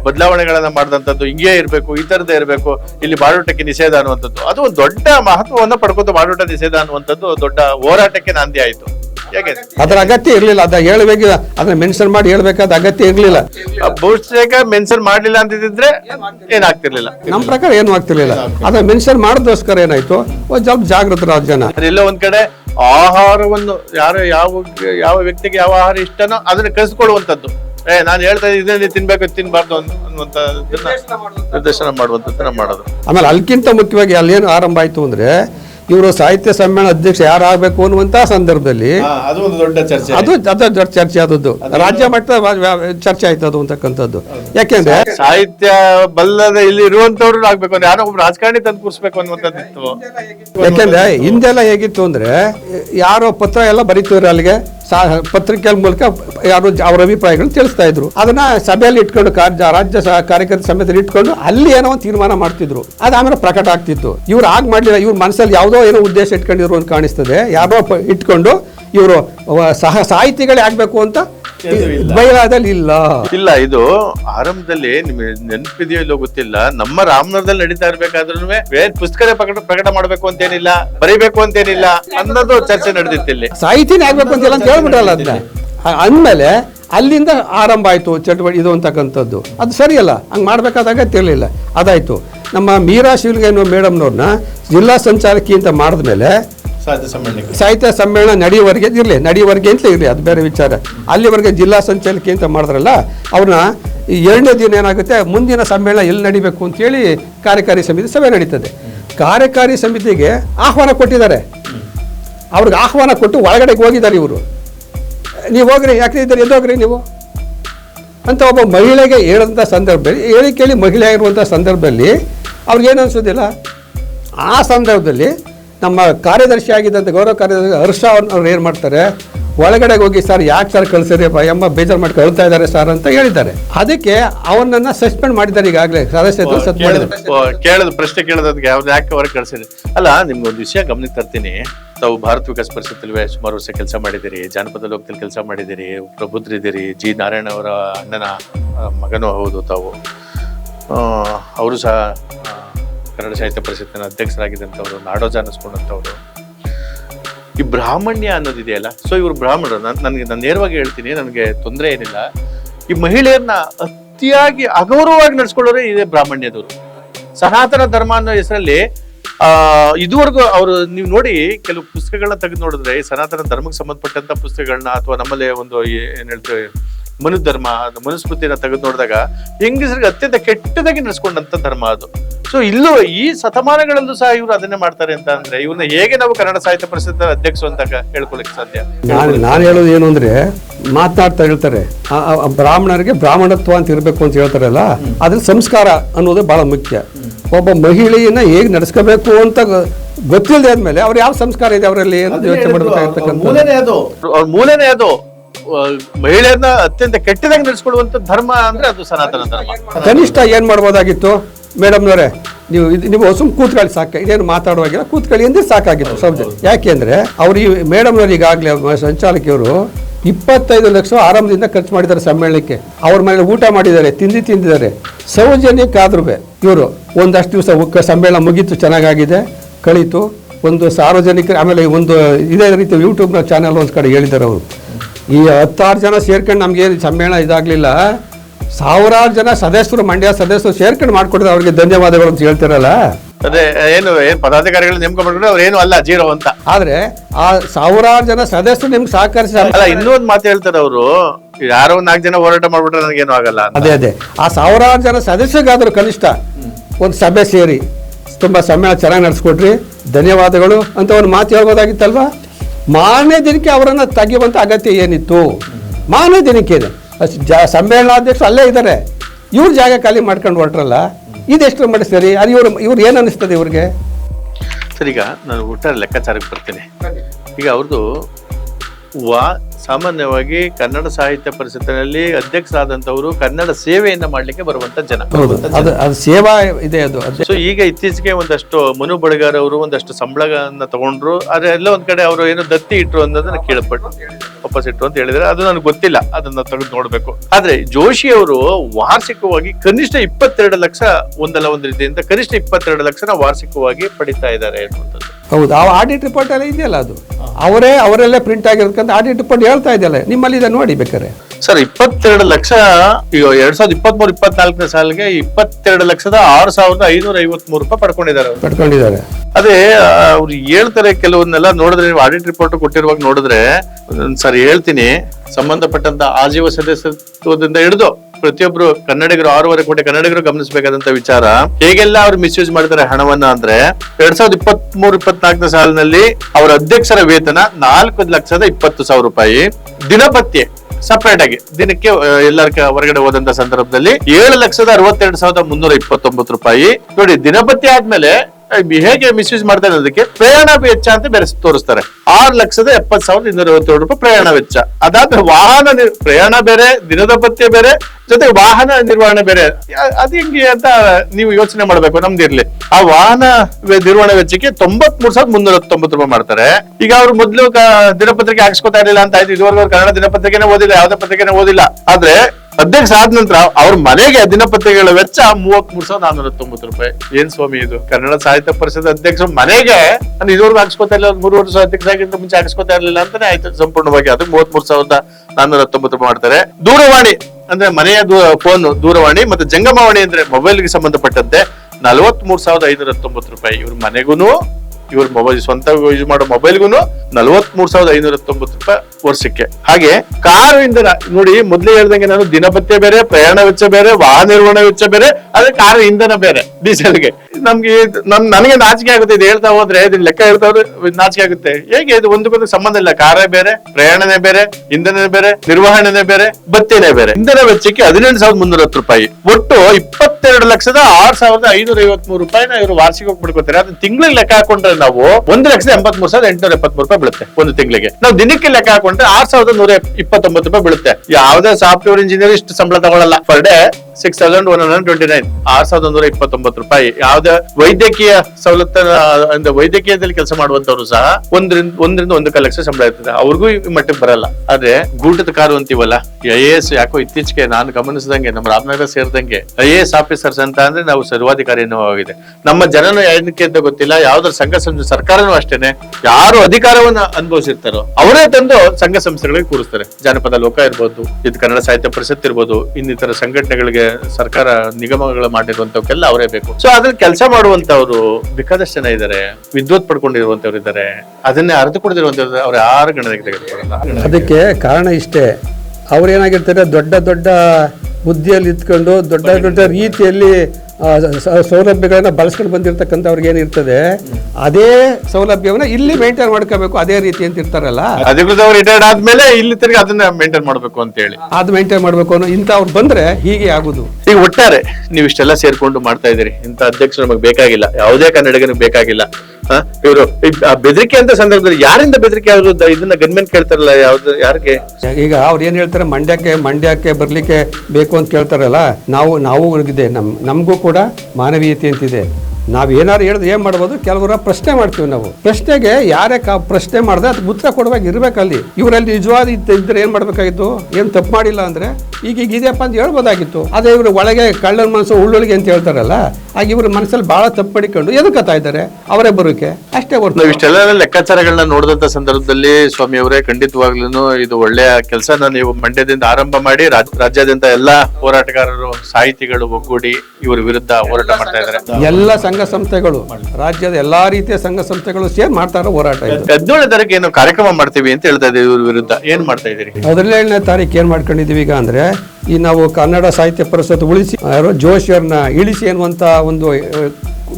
ಬದಲಾವಣೆಗಳನ್ನ ಮಾಡಿದಂಥದ್ದು ಹಿಂಗೇ ಇರಬೇಕು ಈ ತರದೇ ಇರಬೇಕು ಇಲ್ಲಿ ಬಾಡೋಟಕ್ಕೆ ನಿಷೇಧ ಅನ್ನುವಂಥದ್ದು. ಅದು ಒಂದು ದೊಡ್ಡ ಮಹತ್ವವನ್ನು ಪಡ್ಕೊತು ಬಾಡೋಟ ನಿಷೇಧ ಅನ್ನುವಂಥದ್ದು ದೊಡ್ಡ ಹೋರಾಟಕ್ಕೆ ನಾಂದಿ ಆಯಿತು. ಅದರ ಅಗತ್ಯ ಇರಲಿಲ್ಲ ಅದ ಹೇಳಬೇಕು ಅದನ್ನ ಮೆನ್ಷನ್ ಮಾಡಿ ಹೇಳಬೇಕಾದ ಅಗತ್ಯ ಇರಲಿಲ್ಲ. ಬಹುಶೇಕ ಮೆನ್ಷನ್ ಮಾಡ್ಲಿಲ್ಲ ಅಂತಿದ್ರೆ ಏನಾಗ್ತಿರ್ಲಿಲ್ಲ? ನಮ್ಮ ಪ್ರಕಾರ ಏನು ಆಗ್ತಿರ್ಲಿಲ್ಲ. ಅದನ್ನ ಮೆನ್ಷನ್ ಮಾಡೋದೋಸ್ಕರ ಏನಾಯ್ತು? ಒಂದು ಸ್ವಲ್ಪ ಜಾಗೃತರಾದ ಜನ. ಅದೆಲ್ಲ ಒಂದ್ ಕಡೆ ಆಹಾರವನ್ನು ಯಾರು ಯಾವ ಯಾವ ವ್ಯಕ್ತಿಗೆ ಯಾವ ಆಹಾರ ಇಷ್ಟನೋ ಅದನ್ನ ಕಲಿಸ್ಕೊಳ್ಳುವಂಥದ್ದು ಏ ನಾನು ಹೇಳ್ತಾ ಇದ್ದೆ ಇದನ್ನ ತಿನ್ಬೇಕು ತಿನ್ಬಾರ್ದು ಅನ್ನುವಂತ ನಿರ್ದೇಶನ ಮಾಡುವಂಥದ್ದನ್ನ ಮಾಡೋದು. ಆಮೇಲೆ ಅಲ್ಲಿಗಿಂತ ಮುಖ್ಯವಾಗಿ ಅಲ್ಲಿ ಏನು ಆರಂಭ ಆಯ್ತು ಅಂದ್ರೆ ಇವರು ಸಾಹಿತ್ಯ ಸಮ್ಮೇಳನ ಅಧ್ಯಕ್ಷ ಯಾರಾಗಬೇಕು ಅನ್ನುವಂತಹ ಸಂದರ್ಭದಲ್ಲಿ ಅದು ಒಂದು ದೊಡ್ಡ ಚರ್ಚೆ. ಅದು ಅದು ದೊಡ್ಡ ಚರ್ಚೆ ಆದದ್ದು. ರಾಜ್ಯ ಮಟ್ಟದ ಚರ್ಚೆ ಆಯ್ತು ಅದು ಅಂತಕ್ಕಂಥದ್ದು. ಯಾಕೆಂದ್ರೆ ಸಾಹಿತ್ಯ ಬಲ್ಲದ ಇಲ್ಲಿ ಇರುವಂತವ್ರು ಆಗ್ಬೇಕು ಅಂದ್ರೆ ಯಾರೋ ಒಬ್ರು ರಾಜಕಾರಣಿ ತಂದು ಕೂರಿಸ್ಬೇಕು ಅನ್ನುವಂಥದ್ದು ಯಾಕೆಂದ್ರೆ ಹಿಂದೆಲ್ಲ ಹೇಗಿತ್ತು ಅಂದ್ರೆ ಯಾರೋ ಪತ್ರ ಎಲ್ಲ ಬರೀತಿದ್ರು ಅಲ್ಲಿಗೆ. ಸಾ ಪತ್ರಿಕೆ ಮೂಲಕ ಯಾರು ಅವರ ಅಭಿಪ್ರಾಯಗಳನ್ನ ತಿಳಿಸ್ತಾ ಇದ್ರು. ಅದನ್ನ ಸಭೆಯಲ್ಲಿ ಇಟ್ಕೊಂಡು ರಾಜ್ಯ ಕಾರ್ಯಕರ್ತ ಸಮಿತಿಯಲ್ಲಿ ಇಟ್ಕೊಂಡು ಅಲ್ಲಿ ಏನೋ ಒಂದು ತೀರ್ಮಾನ ಮಾಡ್ತಿದ್ರು. ಅದು ಆಮೇಲೆ ಪ್ರಕಟ ಆಗ್ತಿತ್ತು. ಇವ್ರು ಆಗ ಮಾಡ್ಲಿಲ್ಲ. ಇವ್ರ ಮನಸ್ಸಲ್ಲಿ ಯಾವುದೋ ಏನೋ ಉದ್ದೇಶ ಇಟ್ಕೊಂಡಿದ್ರು ಅಂತ ಕಾಣಿಸ್ತದೆ. ಯಾರೋ ಇಟ್ಕೊಂಡು ಇವರು ಸಹ ಸಾಹಿತಿಗಳೇ ಆಗ್ಬೇಕು ಅಂತ ಬಯಲಾದಲ್ಲಿ ಇಲ್ಲ. ಇಲ್ಲ. ಇದು ಆರಂಭದಲ್ಲಿ ನಿಮ್ಗೆ ನೆನಪಿದೆಯೋ ಇಲ್ಲೋ ಗೊತ್ತಿಲ್ಲ. ನಮ್ಮ ರಾಮನಗರದಲ್ಲಿ ನಡೀತಾ ಇರ್ಬೇಕಾದ್ರೂ ಬೇರೆ ಪುಸ್ತಕ ಪ್ರಕಟ ಪ್ರಕಟ ಮಾಡ್ಬೇಕು ಅಂತೇನಿಲ್ಲ ಬರೀಬೇಕು ಅಂತೇನಿಲ್ಲ ಅನ್ನೋದು ಚರ್ಚೆ ನಡೆದಿತ್ತು ಇಲ್ಲಿ. ಸಾಹಿತಿನೇ ಆಗ್ಬೇಕು ಅಂತಿಲ್ಲ ಅಂತ ಹೇಳ್ಬಿಟ್ರಲ್ಲ ಅದನ್ನ. ಅಂದ್ಮೇಲೆ ಅಲ್ಲಿಂದ ಆರಂಭ ಆಯ್ತು ಚಟುವಟಿಕೆ ಇದು ಅಂತಕ್ಕಂಥದ್ದು. ಅದು ಸರಿಯಲ್ಲ ಹಂಗೆ ಮಾಡಬೇಕಾದಾಗ ಅಗತ್ಯ ಇರಲಿಲ್ಲ. ಅದಾಯಿತು. ನಮ್ಮ ಮೀರಾ ಶಿವಲಿಂಗಯ್ಯನವ ಮೇಡಮ್ನವ್ರನ್ನ ಜಿಲ್ಲಾ ಸಂಚಾಲಕಿ ಅಂತ ಮಾಡಿದ್ಮೇಲೆ ಸಾಹಿತ್ಯ ಸಮ್ಮೇಳನ ನಡೆಯುವವರೆಗೆ ಇರಲಿ, ನಡೆಯುವವರೆಗೆ ಅಂತ ಇರಲಿ, ಅದು ಬೇರೆ ವಿಚಾರ. ಅಲ್ಲಿವರೆಗೆ ಜಿಲ್ಲಾ ಸಂಚಾಲಕಿ ಅಂತ ಮಾಡಿದ್ರಲ್ಲ, ಅವ್ರನ್ನ ಈ ಎರಡನೇ ದಿನ ಏನಾಗುತ್ತೆ, ಮುಂದಿನ ಸಮ್ಮೇಳನ ಎಲ್ಲಿ ನಡಿಬೇಕು ಅಂತೇಳಿ ಕಾರ್ಯಕಾರಿ ಸಮಿತಿ ಸಭೆ ನಡೀತದೆ. ಕಾರ್ಯಕಾರಿ ಸಮಿತಿಗೆ ಆಹ್ವಾನ ಕೊಟ್ಟಿದ್ದಾರೆ. ಅವ್ರಿಗೆ ಆಹ್ವಾನ ಕೊಟ್ಟು ಒಳಗಡೆಗೆ ಹೋಗಿದ್ದಾರೆ ಇವರು. ನೀವು ಹೋಗ್ರಿ ಯಾಕೆ ಇದ್ದಾರೆ? ಎದ್ದೋಗ್ರಿ ನೀವು? ಅಂತ ಒಬ್ಬ ಮಹಿಳೆಗೆ ಹೇಳಿದಂಥ ಸಂದರ್ಭದಲ್ಲಿ, ಹೇಳಿ ಕೇಳಿ ಮಹಿಳೆ ಆಗಿರುವಂಥ ಸಂದರ್ಭದಲ್ಲಿ ಅವ್ರಿಗೇನು ಅನಿಸೋದಿಲ್ಲ? ಆ ಸಂದರ್ಭದಲ್ಲಿ ನಮ್ಮ ಕಾರ್ಯದರ್ಶಿ ಆಗಿದ್ದಂಥ ಗೌರವ ಕಾರ್ಯದರ್ಶಿ ಹರ್ಷ ಅವ್ರು ಏನು ಮಾಡ್ತಾರೆ? ಒಳಗಡೆ ಹೋಗಿ ಸರ್ ಯಾಕೆ ಸರ್ ಕಳಿಸಿದ್ರಿ? ಎಂಬ ಬೇಜಾರು ಮಾಡಿ ಕಳ್ತಾ ಇದ್ದಾರೆ ಸರ್ ಅಂತ ಹೇಳಿದ್ದಾರೆ. ಅದಕ್ಕೆ ಅವನನ್ನ ಸಸ್ಪೆಂಡ್ ಮಾಡಿದ್ದಾರೆ ಈಗಾಗಲೇ ಸದಸ್ಯತ್ವ ಕೇಳದ ಪ್ರಶ್ನೆ ಕೇಳೋದಕ್ಕೆ ಯಾವ್ದು ಯಾಕೆ ಹೊರಗೆ ಕಳ್ಸಿರಿ ಅಲ್ಲ ನಿಮ್ಗೊಂದು ವಿಷಯ ಗಮನಕ್ಕೆ ತರ್ತೀನಿ. ತಾವು ಭಾರತ ವಿಕಾಸ ಪರಿಷತ್ತಲ್ವೇ ಸುಮಾರು ವರ್ಷ ಕೆಲಸ ಮಾಡಿದಿರಿ ಜಾನಪದ ಲೋಕದಲ್ಲಿ ಕೆಲಸ ಮಾಡಿದಿರಿ ಪ್ರಬುದ್ಧರಿದ್ದೀರಿ ಜಿ ನಾರಾಯಣ ಅವರ ಅಣ್ಣನ ಮಗನೂ ಹೌದು ತಾವು. ಅವರು ಸಹ ಕನ್ನಡ ಸಾಹಿತ್ಯ ಪರಿಷತ್ತಿನ ಅಧ್ಯಕ್ಷರಾಗಿದ್ದಂಥವ್ರು ನಾಡೋಜ ಅನ್ನಿಸ್ಕೊಂಡಂಥವ್ರು ಈ ಬ್ರಾಹ್ಮಣ್ಯ ಅನ್ನೋದಿದೆಯಲ್ಲ ಸೊ ಇವರು ಬ್ರಾಹ್ಮಣರು. ನಾನು, ನನಗೆ, ನಾನು ನೇರವಾಗಿ ಹೇಳ್ತೀನಿ, ನನಗೆ ತೊಂದರೆ ಏನಿಲ್ಲ. ಈ ಮಹಿಳೆಯರನ್ನ ಅತಿಯಾಗಿ ಅಗೌರವವಾಗಿ ನಡೆಸ್ಕೊಳ್ಳೋರೆ ಇದೇ ಬ್ರಾಹ್ಮಣ್ಯದವರು. ಸನಾತನ ಧರ್ಮ ಅನ್ನೋ ಹೆಸರಲ್ಲಿ, ಆ, ಇದುವರೆಗೂ ಅವರು, ನೀವು ನೋಡಿ, ಕೆಲವು ಪುಸ್ತಕಗಳನ್ನ ತೆಗೆದು ನೋಡಿದ್ರೆ, ಸನಾತನ ಧರ್ಮಕ್ಕೆ ಸಂಬಂಧಪಟ್ಟಂತ ಪುಸ್ತಕಗಳನ್ನ ಅಥವಾ ನಮ್ಮಲ್ಲೇ ಒಂದು, ಏನ್ ಹೇಳ್ತೇವೆ ಮನುಧರ್ಮ ಅದು ಮನುಸ್ಮೃತಿನ ತೆಗೆದು ನೋಡಿದಾಗ ಹೆಂಗಸರಿಗೆ ಅತ್ಯಂತ ಕೆಟ್ಟದಾಗಿ ನಡೆಸ್ಕೊಂಡಂತ ಧರ್ಮ ಅದು. ಸೊ ಇಲ್ಲೂ ಈ ಶತಮಾನಗಳಲ್ಲೂ ಸಹ ಇವರು ಅದನ್ನೇ ಮಾಡ್ತಾರೆ ಅಂತ ಅಂದ್ರೆ ಇವ್ರನ್ನ ಹೇಗೆ ನಾವು ಕನ್ನಡ ಸಾಹಿತ್ಯ ಪರಿಷತ್ ಅಧ್ಯಕ್ಷ ಅಂತ ಹೇಳ್ಕೊಳಕ್ ಸಾಧ್ಯ? ನಾನು ನಾನು ಹೇಳೋದು ಏನು ಅಂದ್ರೆ ಮಾತಾಡ್ತಾ ಹೇಳ್ತಾರೆ. ಬ್ರಾಹ್ಮಣರಿಗೆ ಬ್ರಾಹ್ಮಣತ್ವ ಅಂತ ಇರಬೇಕು ಅಂತ ಹೇಳ್ತಾರಲ್ಲ ಅದ್ರ ಸಂಸ್ಕಾರ ಅನ್ನೋದು ಬಹಳ ಮುಖ್ಯ. ಒಬ್ಬ ಮಹಿಳೆಯನ್ನ ಹೇಗೆ ನಡೆಸ್ಕೋಬೇಕು ಅಂತ ಗೊತ್ತಿಲ್ಲದೆ ಆದ್ಮೇಲೆ ಅವ್ರು ಯಾವ ಸಂಸ್ಕಾರ ಇದೆ ಅವರಲ್ಲಿ ಅಂತ ಯೋಚನೆ ಮಾಡಬೇಕಾಗಿರ್ತಕ್ಕಂಥ ಅದು. ಅವ್ರ ಮೂಲೆನೇ ಅದು. ಮಹಿಳೆಯರನ್ನ ಅತ್ಯಂತ ಕೆಟ್ಟದಾಗಿ ನಡೆಸ್ಕೊಳ್ಳುವಂತ ಧರ್ಮ ಅಂದ್ರೆ ಅದು ಸನಾತನ ಧರ್ಮ. ಕನಿಷ್ಠ ಏನು ಮಾಡ್ಬೋದಾಗಿತ್ತು? ಮೇಡಮ್ನವರೇ, ನೀವು ಇದು ನೀವು ಸುಮ್ ಕೂತ್ಕೊಳ್ಳಿ ಸಾಕು. ಇದೇನು ಮಾತಾಡುವಾಗಿಲ್ಲ. ಕೂತ್ಕೊಳ್ಳಿ ಅಂದ್ರೆ ಸಾಕಾಗಿತ್ತು ಸೌಜ ಯಾಕೆಂದ್ರೆ ಅವ್ರು ಈ ಮೇಡಮ್ನವ್ರು ಈಗಾಗಲೇ ಸಂಚಾಲಕಿಯವರು ಇಪ್ಪತ್ತೈದು ಲಕ್ಷ ಆರಂಭದಿಂದ ಖರ್ಚು ಮಾಡಿದ್ದಾರೆ ಸಮ್ಮೇಳನಕ್ಕೆ. ಅವ್ರ ಮನೇಲಿ ಊಟ ಮಾಡಿದ್ದಾರೆ, ತಿಂಡಿ ತಿಂದಿದ್ದಾರೆ. ಸೌಜನ್ಯಕ್ಕಾದ್ರೂ ಇವರು ಒಂದಷ್ಟು ದಿವಸ ಸಮ್ಮೇಳನ ಮುಗೀತು, ಚೆನ್ನಾಗಾಗಿದೆ, ಕಳೀತು. ಒಂದು ಸಾರ್ವಜನಿಕರು ಆಮೇಲೆ ಒಂದು ಇದೇ ರೀತಿ ಯೂಟ್ಯೂಬ್ನ ಚಾನಲ್ ಒಂದು ಕಡೆ ಹೇಳಿದ್ದಾರೆ ಅವರು. ಈ ಹತ್ತಾರು ಜನ ಸೇರ್ಕೊಂಡು ನಮ್ಗೆ ಏನು ಸಮ್ಮೇಳನ ಇದಾಗಲಿಲ್ಲ. ಸಾವಿರಾರು ಜನ ಸದಸ್ಯರು ಮಂಡ್ಯ ಸದಸ್ಯರು ಸೇರ್ಕೊಂಡು ಮಾಡಿಕೊಡ್ತಾರೆ ಅವ್ರಿಗೆ ಧನ್ಯವಾದಗಳು ಅಂತ ಹೇಳ್ತಿರಲ್ಲ. ಅದೇ ಏನು ಏನ್ ಪದಾಧಿಕಾರಿಗಳು ನೇಮಕ ಅವ್ರು ಏನು ಅಲ್ಲ ಜೀರೋ ಅಂತ. ಆದ್ರೆ ಆ ಸಾವಿರಾರು ಜನ ಸದಸ್ಯರು ನಿಮ್ಗೆ ಸಹಕರಿಸಿ ಇನ್ನೊಂದು ಮಾತು ಹೇಳ್ತಾರೆ ಅವರು. ಯಾರೋ ಒಂದ್ ನಾಲ್ಕು ಜನ ಹೋರಾಟ ಮಾಡ್ಬಿಟ್ರೆ ನನಗೇನು ಆಗಲ್ಲ ಅದೇ ಅದೇ. ಆ ಸಾವಿರಾರು ಜನ ಸದಸ್ಯರಿಗಾದ್ರೂ ಕನಿಷ್ಠ ಒಂದು ಸಭೆ ಸೇರಿ ತುಂಬಾ ಸಮ್ಮೇಳನ ಚೆನ್ನಾಗಿ ನಡೆಸ್ಕೊಟ್ರಿ. ಧನ್ಯವಾದಗಳು ಅಂತ ಒಂದು ಮಾತು ಹೇಳ್ಬೋದಾಗಿತ್ತಲ್ವಾ? ಮಾರನೇ ದಿನಕ್ಕೆ ಅವರನ್ನು ತೆಗೆಯುವಂಥ ಅಗತ್ಯ ಏನಿತ್ತು? ಮಾರನೇ ದಿನಕ್ಕೆ ಇದೆ. ಜ ಸಮ್ಮೇಳನಾಧ್ಯಕ್ಷರು ಅಲ್ಲೇ ಇದ್ದಾರೆ. ಇವ್ರ ಜಾಗ ಖಾಲಿ ಮಾಡ್ಕೊಂಡು ಹೊರಟ್ರಲ್ಲ? ಇದೆಷ್ಟು ಮಾಡಿ ಸರಿ? ಅದು ಇವರು ಇವ್ರು ಏನು ಅನ್ನಿಸ್ತದೆ ಇವ್ರಿಗೆ? ಸರಿ ಈಗ ನಾನು ಒಟ್ಟಾರೆ ಲೆಕ್ಕಾಚಾರಕ್ಕೆ ಬರ್ತೇನೆ. ಈಗ ಅವ್ರದ್ದು ವಾ ಸಾಮಾನ್ಯವಾಗಿ ಕನ್ನಡ ಸಾಹಿತ್ಯ ಪರಿಷತ್ತಿನಲ್ಲಿ ಅಧ್ಯಕ್ಷರಾದಂತವರು ಕನ್ನಡ ಸೇವೆಯನ್ನ ಮಾಡ್ಲಿಕ್ಕೆ ಬರುವಂತ ಜನ. ಅದು ಅದು ಸೇವಾ ಇದೆ ಅದು. ಸೊ ಈಗ ಇತ್ತೀಚೆಗೆ ಒಂದಷ್ಟು ಮನು ಬಳಿಗಾರ್ ಅವರು ಒಂದಷ್ಟು ಸಂಬಳಗಳನ್ನ ತಗೊಂಡ್ರು. ಆದ್ರೆ ಎಲ್ಲ ಒಂದ್ ಕಡೆ ಅವರು ಏನು ದತ್ತಿ ಇಟ್ರು ಅನ್ನೋದನ್ನ ಕೇಳಪಟ್ಟು ವಾಪಸ್ ಇಟ್ರು ಅಂತ ಹೇಳಿದ್ರೆ ಅದು ನನಗೆ ಗೊತ್ತಿಲ್ಲ. ಅದನ್ನ ತೆಗೆದು ನೋಡ್ಬೇಕು. ಆದ್ರೆ ಜೋಶಿ ಅವರು ವಾರ್ಷಿಕವಾಗಿ ಕನಿಷ್ಠ ಇಪ್ಪತ್ತೆರಡು ಲಕ್ಷ ಒಂದಲ್ಲ ಒಂದ್ ರೀತಿಯಿಂದ ಕನಿಷ್ಠ ಇಪ್ಪತ್ತೆರಡು ಲಕ್ಷನ ವಾರ್ಷಿಕವಾಗಿ ಪಡಿತಾ ಇದ್ದಾರೆ ಅನ್ನುವಂಥದ್ದು. ಹೌದು. ಆ ಆಡಿಟ್ ರಿಪೋರ್ಟ್ ಎಲ್ಲ ಇದೆಯಲ್ಲ ಅದು? ಅವರೇ ಅವರೆಲ್ಲ ಪ್ರಿಂಟ್ ಆಗಿರೋದಕ್ಕಂತ ಆಡಿಟ್ ರಿಪೋರ್ಟ್ ಹೇಳ್ತಾ ಇದೆಯಲ್ಲ ನಿಮ್ಮಲ್ಲಿ ಇದೆ ನೋಡಿ ಬೇಕಾರೆ ಸರ್ ಇಪ್ಪತ್ತೆರಡು ಲಕ್ಷ ಈಗ ಎರಡ್ ಸಾವಿರದ ಇಪ್ಪತ್ತ್ ಮೂರು ಇಪ್ಪತ್ನಾಲ್ಕನೇ ಸಾಲಿಗೆ ಇಪ್ಪತ್ತೆರಡು ಲಕ್ಷದ ಆರು ಸಾವಿರದ ಐನೂರ ಐವತ್ ಮೂರು ರೂಪಾಯಿ ಪಡ್ಕೊಂಡಿದ್ದಾರೆ ಅವ್ರು. ಪಡ್ಕೊಂಡಿದ್ದಾರೆ. ಅದೇ ಆ, ಅವ್ರು ಹೇಳ್ತಾರೆ ಕೆಲವನ್ನೆಲ್ಲ ನೋಡಿದ್ರೆ ನೀವು ಆಡಿಟ್ ರಿಪೋರ್ಟ್ ಕೊಟ್ಟಿರುವಾಗ ನೋಡಿದ್ರೆ ಸರ್ ಹೇಳ್ತೀನಿ ಸಂಬಂಧಪಟ್ಟಂತ ಆಜೀವ ಸದಸ್ಯತ್ವದಿಂದ ಹಿಡಿದು ಪ್ರತಿಯೊಬ್ರು ಕನ್ನಡಿಗರು ಆರೂವರೆ ಕೋಟಿ ಕನ್ನಡಿಗರು ಗಮನಿಸಬೇಕಾದಂತ ವಿಚಾರ. ಹೇಗೆಲ್ಲ ಅವ್ರು ಮಿಸ್ಯೂಸ್ ಮಾಡ್ತಾರೆ ಹಣವನ್ನ ಅಂದ್ರೆ ಎರಡ್ ಸಾವಿರದ ಇಪ್ಪತ್ತ್ ಮೂರು ಇಪ್ಪತ್ನಾಲ್ಕನೇ ಸಾಲಿನಲ್ಲಿ ಅವರ ಅಧ್ಯಕ್ಷರ ವೇತನ ನಾಲ್ಕು ಲಕ್ಷದ ಇಪ್ಪತ್ತು ಸಾವಿರ ರೂಪಾಯಿ. ದಿನಪತ್ಯೆ. ಸಪರೇಟ್ ಆಗಿ. ದಿನಕ್ಕೆ ಎಲ್ಲರ ಹೊರಗಡೆ ಹೋದಂತ ಸಂದರ್ಭದಲ್ಲಿ ಏಳು ಲಕ್ಷದ ಅರವತ್ತೆರಡು ಸಾವಿರದ ಮುನ್ನೂರ ಇಪ್ಪತ್ತೊಂಬತ್ತು ರೂಪಾಯಿ. ನೋಡಿ ದಿನಪತಿ ಆದ್ಮೇಲೆ ಹೇಗೆ ಮಿಸ್ಯೂಸ್ ಮಾಡ್ತಾರೆ ಅದಕ್ಕೆ? ಪ್ರಯಾಣ ವೆಚ್ಚ ಅಂತ ಬೇರೆ ತೋರಿಸ್ತಾರೆ. ಆರು ಲಕ್ಷದ ಎಪ್ಪತ್ ಸಾವಿರದ ಇನ್ನೂರ ಐವತ್ತೇಳು ರೂಪಾಯಿ ಪ್ರಯಾಣ ವೆಚ್ಚ. ಅದಾದ್ರೆ ವಾಹನ ಪ್ರಯಾಣ ಬೇರೆ, ದಿನದ ಪತ್ತೆ ಬೇರೆ, ಜೊತೆಗೆ ವಾಹನ ನಿರ್ವಹಣೆ ಬೇರೆ. ಅದ್ ಹೆಂಗೆ ಅಂತ ನೀವು ಯೋಚನೆ ಮಾಡ್ಬೇಕು ನಮ್ದಿರ್ಲಿ ಆ ವಾಹನ ನಿರ್ವಹಣೆ ವೆಚ್ಚಕ್ಕೆ ತೊಂಬತ್ ಮೂರ್ ಸಾವಿರದ ಮುನ್ನೂರ ತೊಂಬತ್ತು ರೂಪಾಯಿ ಮಾಡ್ತಾರೆ. ಈಗ ಅವ್ರು ಮೊದ್ಲು ದಿನಪತ್ರಿಕೆ ಹಾಕ್ಸ್ಕೊತಾ ಇರಲಿಲ್ಲ ಅಂತ ಆಯ್ತು. ಇದುವರೆಗೂ ಕನ್ನಡ ದಿನಪತ್ರಿಕೆನೇ ಓದಿಲ್ಲ, ಯಾವ್ದೇ ಪತ್ರಿಕೆನೇ ಓದಿಲ್ಲ. ಆದ್ರೆ ಅಧ್ಯಕ್ಷ ಆದ ನಂತರ ಅವ್ರ ಮನೆಗೆ ದಿನಪತ್ರಿಕೆಗಳ ವೆಚ್ಚ ಮೂವತ್ ಮೂರ್ ಸಾವಿರದ ನಾನೂರ ತೊಂಬತ್ತು ರೂಪಾಯಿ. ಏನ್ ಸ್ವಾಮಿ ಇದು? ಕನ್ನಡ ಸಾಹಿತ್ಯ ಪರಿಷತ್ ಅಧ್ಯಕ್ಷ ಮನೆಗೆ ನಾನು ಇದುವರೆಗೂ ಹಾಕ್ಸ್ಕೊತಾ ಇಲ್ಲ, ಮೂರು ವರ್ಷ ಅಧ್ಯಕ್ಷ ಆಗಿಂತ ಮುಂಚೆ ಹಾಕ್ಸ್ಕೊತಾ ಇರಲಿಲ್ಲ ಅಂತಾನೆ ಆಯ್ತು, ಸಂಪೂರ್ಣವಾಗಿ ಅದು ಮೂವತ್ ಮೂರ್ ಸಾವಿರದ ನಾನೂರ ಹತ್ತೊಂಬತ್ತು ಮಾಡ್ತಾರೆ. ದೂರವಾಣಿ ಅಂದ್ರೆ ಮನೆಯ ಫೋನ್ ದೂರವಾಣಿ ಮತ್ತೆ ಜಂಗಮವಾಣಿ ಅಂದ್ರೆ ಮೊಬೈಲ್ಗೆ ಸಂಬಂಧಪಟ್ಟಂತೆ ನಲವತ್ ಮೂರ್ ಸಾವಿರದ ಐನೂರ ಹತ್ತೊಂಬತ್ತು ರೂಪಾಯಿ. ಇವ್ರ ಮನೆಗೂನು ಇವ್ರ ಮೊಬೈಲ್ ಸ್ವಂತ ಯೂಸ್ ಮಾಡೋ ಮೊಬೈಲ್ಗೂ ನಲವತ್ ಮೂರ್ ಸಾವಿರದ ಐನೂರ ತೊಂಬತ್ತು ರೂಪಾಯಿ ವರ್ಷಕ್ಕೆ. ಹಾಗೆ ಕಾರು ಇಂಧನ ನೋಡಿ ಮೊದ್ಲೇ ಹೇಳ್ದಂಗೆ ನಾನು ದಿನಪತ್ಯ ಬೇರೆ, ಪ್ರಯಾಣ ವೆಚ್ಚ ಬೇರೆ, ವಾಹನ ನಿರ್ವಹಣೆ ವೆಚ್ಚ ಬೇರೆ ಅದೇ ಕಾರು ಇಂಧನ ಬೇರೆ ಡೀಸೆಲ್ಗೆ ನಮ್ಗೆ ನಮ್ ನನಗೆ ನಾಚಿಕೆ ಆಗುತ್ತೆ, ಇದು ಹೇಳ್ತಾ ಹೋದ್ರೆ ಇದನ್ನ ಲೆಕ್ಕ ಹೇಳ್ತಾ ಹೋದ್ರೆ ನಾಚಿಕೆ ಆಗುತ್ತೆ. ಹೇಗೆ ಇದು ಒಂದಕ್ಕೊಂದು ಸಂಬಂಧ ಇಲ್ಲ ಕಾರೇ ಬೇರೆ, ಪ್ರಯಾಣನೇ ಬೇರೆ, ಇಂಧನನೇ ಬೇರೆ, ನಿರ್ವಹಣೆನೇ ಬೇರೆ ಬತ್ತೇನೆ ಬೇರೆ. ಇಂಧನ ವೆಚ್ಚಕ್ಕೆ ಹದಿನೆಂಟು ಸಾವಿರದ ಮುನ್ನೂರ ಹತ್ತು ರೂಪಾಯಿ. ಒಟ್ಟು ಇಪ್ಪತ್ತೆರಡು ಲಕ್ಷದ ಆರ್ ಸಾವಿರದ ಐನೂರ ಐವತ್ ರೂಪಾಯಿನ ಇವರು ವಾರ್ಷಿಕ ಪಡ್ಕೋತಾರೆ ಅದನ್ನ ತಿಂಗಳಿಗೆ ಲೆಕ್ಕ ಹಾಕೊಂಡ್ರೆ ನಾವು ಒಂದು ಲಕ್ಷದ ಎಂಬತ್ ಮೂರ್ ಸಾವಿರದ ಎಂಟುನೂರ ಎಪ್ಪತ್ಮೂರು ರೂಪಾಯಿ ಬೀಳುತ್ತೆ ಒಂದು ತಿಂಗಳಿಗೆ. ನಾವು ದಿನಕ್ಕೆ ಲೆಕ್ಕ ಹಾಕೊಂಡ್ರೆ ಆರ್ ಸಾವಿರದ ನೂರ ಇಪ್ಪತ್ತೊಂಬತ್ತು ರೂಪಾಯಿ ಬೀಳುತ್ತೆ. ಯಾವುದೇ ಸಾಫ್ಟ್ವೇರ್ ಇಂಜಿನಿಯರ್ ಇಷ್ಟು ಸಂಬಳ ತಗೊಳ್ಳಲ್ಲ per day six thousand one hundred twenty nine R ಸಾವಿರದ ನೂರ ಇಪ್ಪತ್ತೊಂಬತ್ತು ರೂಪಾಯಿ. ಯಾವುದೇ ವೈದ್ಯಕೀಯ ಸವಲತ್ತು ವೈದ್ಯಕೀಯದಲ್ಲಿ ಕೆಲಸ ಮಾಡುವಂತವ್ರು ಸಹ ಒಂದ್ರಿಂದ ಒಂದ್ರಿಂದ ಒಂದು ಲಕ್ಷ ಸಂಬಳ ಇರ್ತದೆ. ಅವ್ರಿಗೂ ಈ ಮಟ್ಟಕ್ಕೆ ಬರಲ್ಲ. ಆದ್ರೆ ಗೂಟದ ಕಾರು ಅಂತೀವಲ್ಲ ಐ ಎ ಎಸ್ ಯಾಕೋ ಇತ್ತೀಚೆಗೆ ನಾನು ಗಮನಿಸಿದಂಗೆ, ನಮ್ಮ ರಾಮನಗರ ಸೇರಿದಂಗೆ ಐ ಎ ಎಸ್ ಆಫೀಸರ್ಸ್ ಅಂತ ಅಂದ್ರೆ ನಾವು ಸರ್ವಾಧಿಕಾರಿ ಎನ್ನುವಾಗಿದೆ ನಮ್ಮ ಜನನು ಏನಕ್ಕೆ ಅಂತ ಗೊತ್ತಿಲ್ಲ. ಯಾವ್ದಾದ್ರು ಸಂಘ ಸಂಸ್ಥೆ ಸರ್ಕಾರನೂ ಅಷ್ಟೇನೆ, ಯಾರು ಅಧಿಕಾರವನ್ನ ಅನುಭವಿಸಿರ್ತಾರೋ ಅವರೇ ತಂದು ಸಂಘ ಸಂಸ್ಥೆಗಳಿಗೆ ಕೂರಿಸ್ತಾರೆ. ಜಾನಪದ ಲೋಕ ಇರ್ಬೋದು, ಇದು ಕನ್ನಡ ಸಾಹಿತ್ಯ ಪರಿಷತ್ ಇರ್ಬೋದು, ಇನ್ನಿತರ ಸಂಘಟನೆಗಳಿಗೆ ಸರ್ಕಾರ ನಿಗಮಗಳು ಮಾಡಿರುವಂತವಕ್ಕೆಲ್ಲ ಅವರೇ ಬೇಕು. ಸೊ ಅದ್ರಲ್ಲಿ ಕೆಲಸ ಮಾಡುವಂತವ್ರು ಬೇಕಾದಷ್ಟು ಜನ ಇದ್ದಾರೆ ವಿದ್ವತ್ ಪಡ್ಕೊಂಡಿರುವಂತವ್ರು ಇದ್ದಾರೆ ಅದನ್ನೇ ಅರ್ಥ ಕೊಡದಿರುವಂತವ್ರು ಅವ್ರು ಯಾರು ಗಣನೆಗೆ ತೆಗೆದುಕೊಳ್ಳಲ್ಲ. ಅದಕ್ಕೆ ಕಾರಣ ಇಷ್ಟೇ ಅವ್ರು ಏನಾಗಿರ್ತಾರೆ ದೊಡ್ಡ ದೊಡ್ಡ ಹುದ್ದೆಯಲ್ಲಿ ಇದ್ಕೊಂಡು, ದೊಡ್ಡ ದೊಡ್ಡ ರೀತಿಯಲ್ಲಿ ಸೌಲಭ್ಯಗಳನ್ನ ಬಳಸ್ಕೊಂಡು ಬಂದಿರತಕ್ಕಂಥವ್ರಿಗೆ ಏನಿರ್ತದೆ ಅದೇ ಸೌಲಭ್ಯವನ್ನ ಇಲ್ಲಿ ಮೇಂಟೈನ್ ಮಾಡ್ಕೋಬೇಕು ಅದೇ ರೀತಿ ಅಂತ ಇರ್ತಾರಲ್ಲ. ಅಧಿಕೃತವ್ರು ರಿಟೈರ್ಡ್ ಆದ್ಮೇಲೆ ಇಲ್ಲಿ ತಿರ್ಗಿ ಅದನ್ನ ಮೇಂಟೈನ್ ಮಾಡ್ಬೇಕು ಅಂತ ಹೇಳಿ ಅದು ಮೇಂಟೈನ್ ಮಾಡಬೇಕು ಅನ್ನೋ ಇಂಥವ್ರು ಬಂದ್ರೆ ಹೀಗೆ ಆಗುದು. ಈಗ ಒಟ್ಟಾರೆ ನೀವು ಇಷ್ಟೆಲ್ಲ ಸೇರ್ಕೊಂಡು ಮಾಡ್ತಾ ಇದ್ದೀರಿ ಇಂಥ ಅಧ್ಯಕ್ಷರು ನಮಗೆ ಬೇಕಾಗಿಲ್ಲ ಯಾವುದೇ ಕನ್ನಡಿಗೆ ಬೇಕಾಗಿಲ್ಲ. ಇವರು ಬೆದರಿಕೆ ಅಂತ ಸಂದರ್ಭದಲ್ಲಿ ಯಾರಿಂದ ಬೆದರಿಕೆ ಯಾವ್ದು ಇದನ್ನ ಗನ್ಮೆಂಟ್ ಕೇಳ್ತಾರಲ್ಲ, ಯಾವ್ದು, ಯಾರಿಗೆ? ಈಗ ಅವ್ರು ಏನ್ ಹೇಳ್ತಾರೆ, ಮಂಡ್ಯಕ್ಕೆ ಮಂಡ್ಯಕ್ಕೆ ಬರ್ಲಿಕ್ಕೆ ಬೇಕು ಅಂತ ಕೇಳ್ತಾರಲ್ಲ, ನಾವು ನಾವು ಇದೆ ನಮ್, ನಮಗೂ ಕೂಡ ಮಾನವೀಯತೆ ಅಂತಿದೆ. ನಾವು ಏನಾದ್ರು ಹೇಳಿದ್ರೆ ಏನ್ ಮಾಡ್ಬೋದು? ಕೆಲವರ ಪ್ರಶ್ನೆ ಮಾಡ್ತೀವಿ ನಾವು. ಪ್ರಶ್ನೆಗೆ ಯಾರೇ ಕಾ ಪ್ರಶ್ನೆ ಮಾಡಿದ್ರೆ ಅದಕ್ಕೆ ಉತ್ತರ ಕೊಡುವಾಗ ಇರ್ಬೇಕಲ್ಲಿ. ಇವರಲ್ಲಿ ನಿಜವಾದ ಇದ್ದರೆ ಏನು ಮಾಡ್ಬೇಕಾಗಿತ್ತು? ಏನ್ ತಪ್ಪು ಮಾಡಿಲ್ಲ ಅಂದ್ರೆ ಈಗ ಈಗ ಇದೆಯಪ್ಪ ಅಂತ ಹೇಳ್ಬೋದಾಗಿತ್ತು. ಅದೇ ಇವರು ಒಳಗೆ ಕಳ್ಳನ ಮನಸ್ಸು ಉಳ್ಳೊಳಗೆ ಅಂತ ಹೇಳ್ತಾರಲ್ಲ ಆಗ ಇವ್ರ ಮನಸ್ಸಲ್ಲಿ ಬಹಳ ತಪ್ಪು ಮಾಡಿಕೊಂಡು ಎದಕ್ಕತ್ತಾ ಇದ್ದಾರೆ ಅವರೇ ಬರೋಕೆ ಅಷ್ಟೇ ಹೊರ್ತು. ನಾವು ಇಷ್ಟೆಲ್ಲ ಲೆಕ್ಕಾಚಾರಗಳನ್ನ ನೋಡಿದಂತ ಸಂದರ್ಭದಲ್ಲಿ ಸ್ವಾಮಿ ಅವರೇ ಖಂಡಿತವಾಗ್ಲೂ ಇದು ಒಳ್ಳೆಯ ಕೆಲಸನ ನೀವು ಮಂಡ್ಯದಿಂದ ಆರಂಭ ಮಾಡಿ ರಾಜ್- ರಾಜ್ಯಾದ್ಯಂತ ಎಲ್ಲಾ ಹೋರಾಟಗಾರರು ಸಾಹಿತಿಗಳು ಒಗ್ಗೂಡಿ ಇವರ ವಿರುದ್ಧ ಹೋರಾಟ ಮಾಡ್ತಾ ಇದ್ದಾರೆ. ಎಲ್ಲ ಸಂಘ ಸಂಸ್ಥೆಗಳು ರಾಜ್ಯದ ಎಲ್ಲಾ ರೀತಿಯ ಸಂಘ ಸಂಸ್ಥೆಗಳು ಸೇರ್ ಮಾಡ್ತಾರ ಹೋರಾಟ ಇದು. ಹದಿನೇಳನೇ ತಾರೀಕು ಏನು ಕಾರ್ಯಕ್ರಮ ಮಾಡ್ತೀವಿ ಅಂತ ಹೇಳ್ತಾ ಇದ್ದೀವಿ ಇವ್ರ ವಿರುದ್ಧ. ಏನ್ ಮಾಡ್ತಾ ಇದ್ದೀರಿ? ಹದಿನೇಳನೇ ತಾರೀಕು ಏನ್ ಮಾಡ್ಕೊಂಡಿದೀವಿ ಈಗ ಅಂದ್ರೆ ಈ ನಾವು ಕನ್ನಡ ಸಾಹಿತ್ಯ ಪರಿಷತ್ ಉಳಿಸಿ ಯಾರೋ ಜೋಶಿಯರ್ನ ಇಳಿಸಿ ಅನ್ನುವಂತ ಒಂದು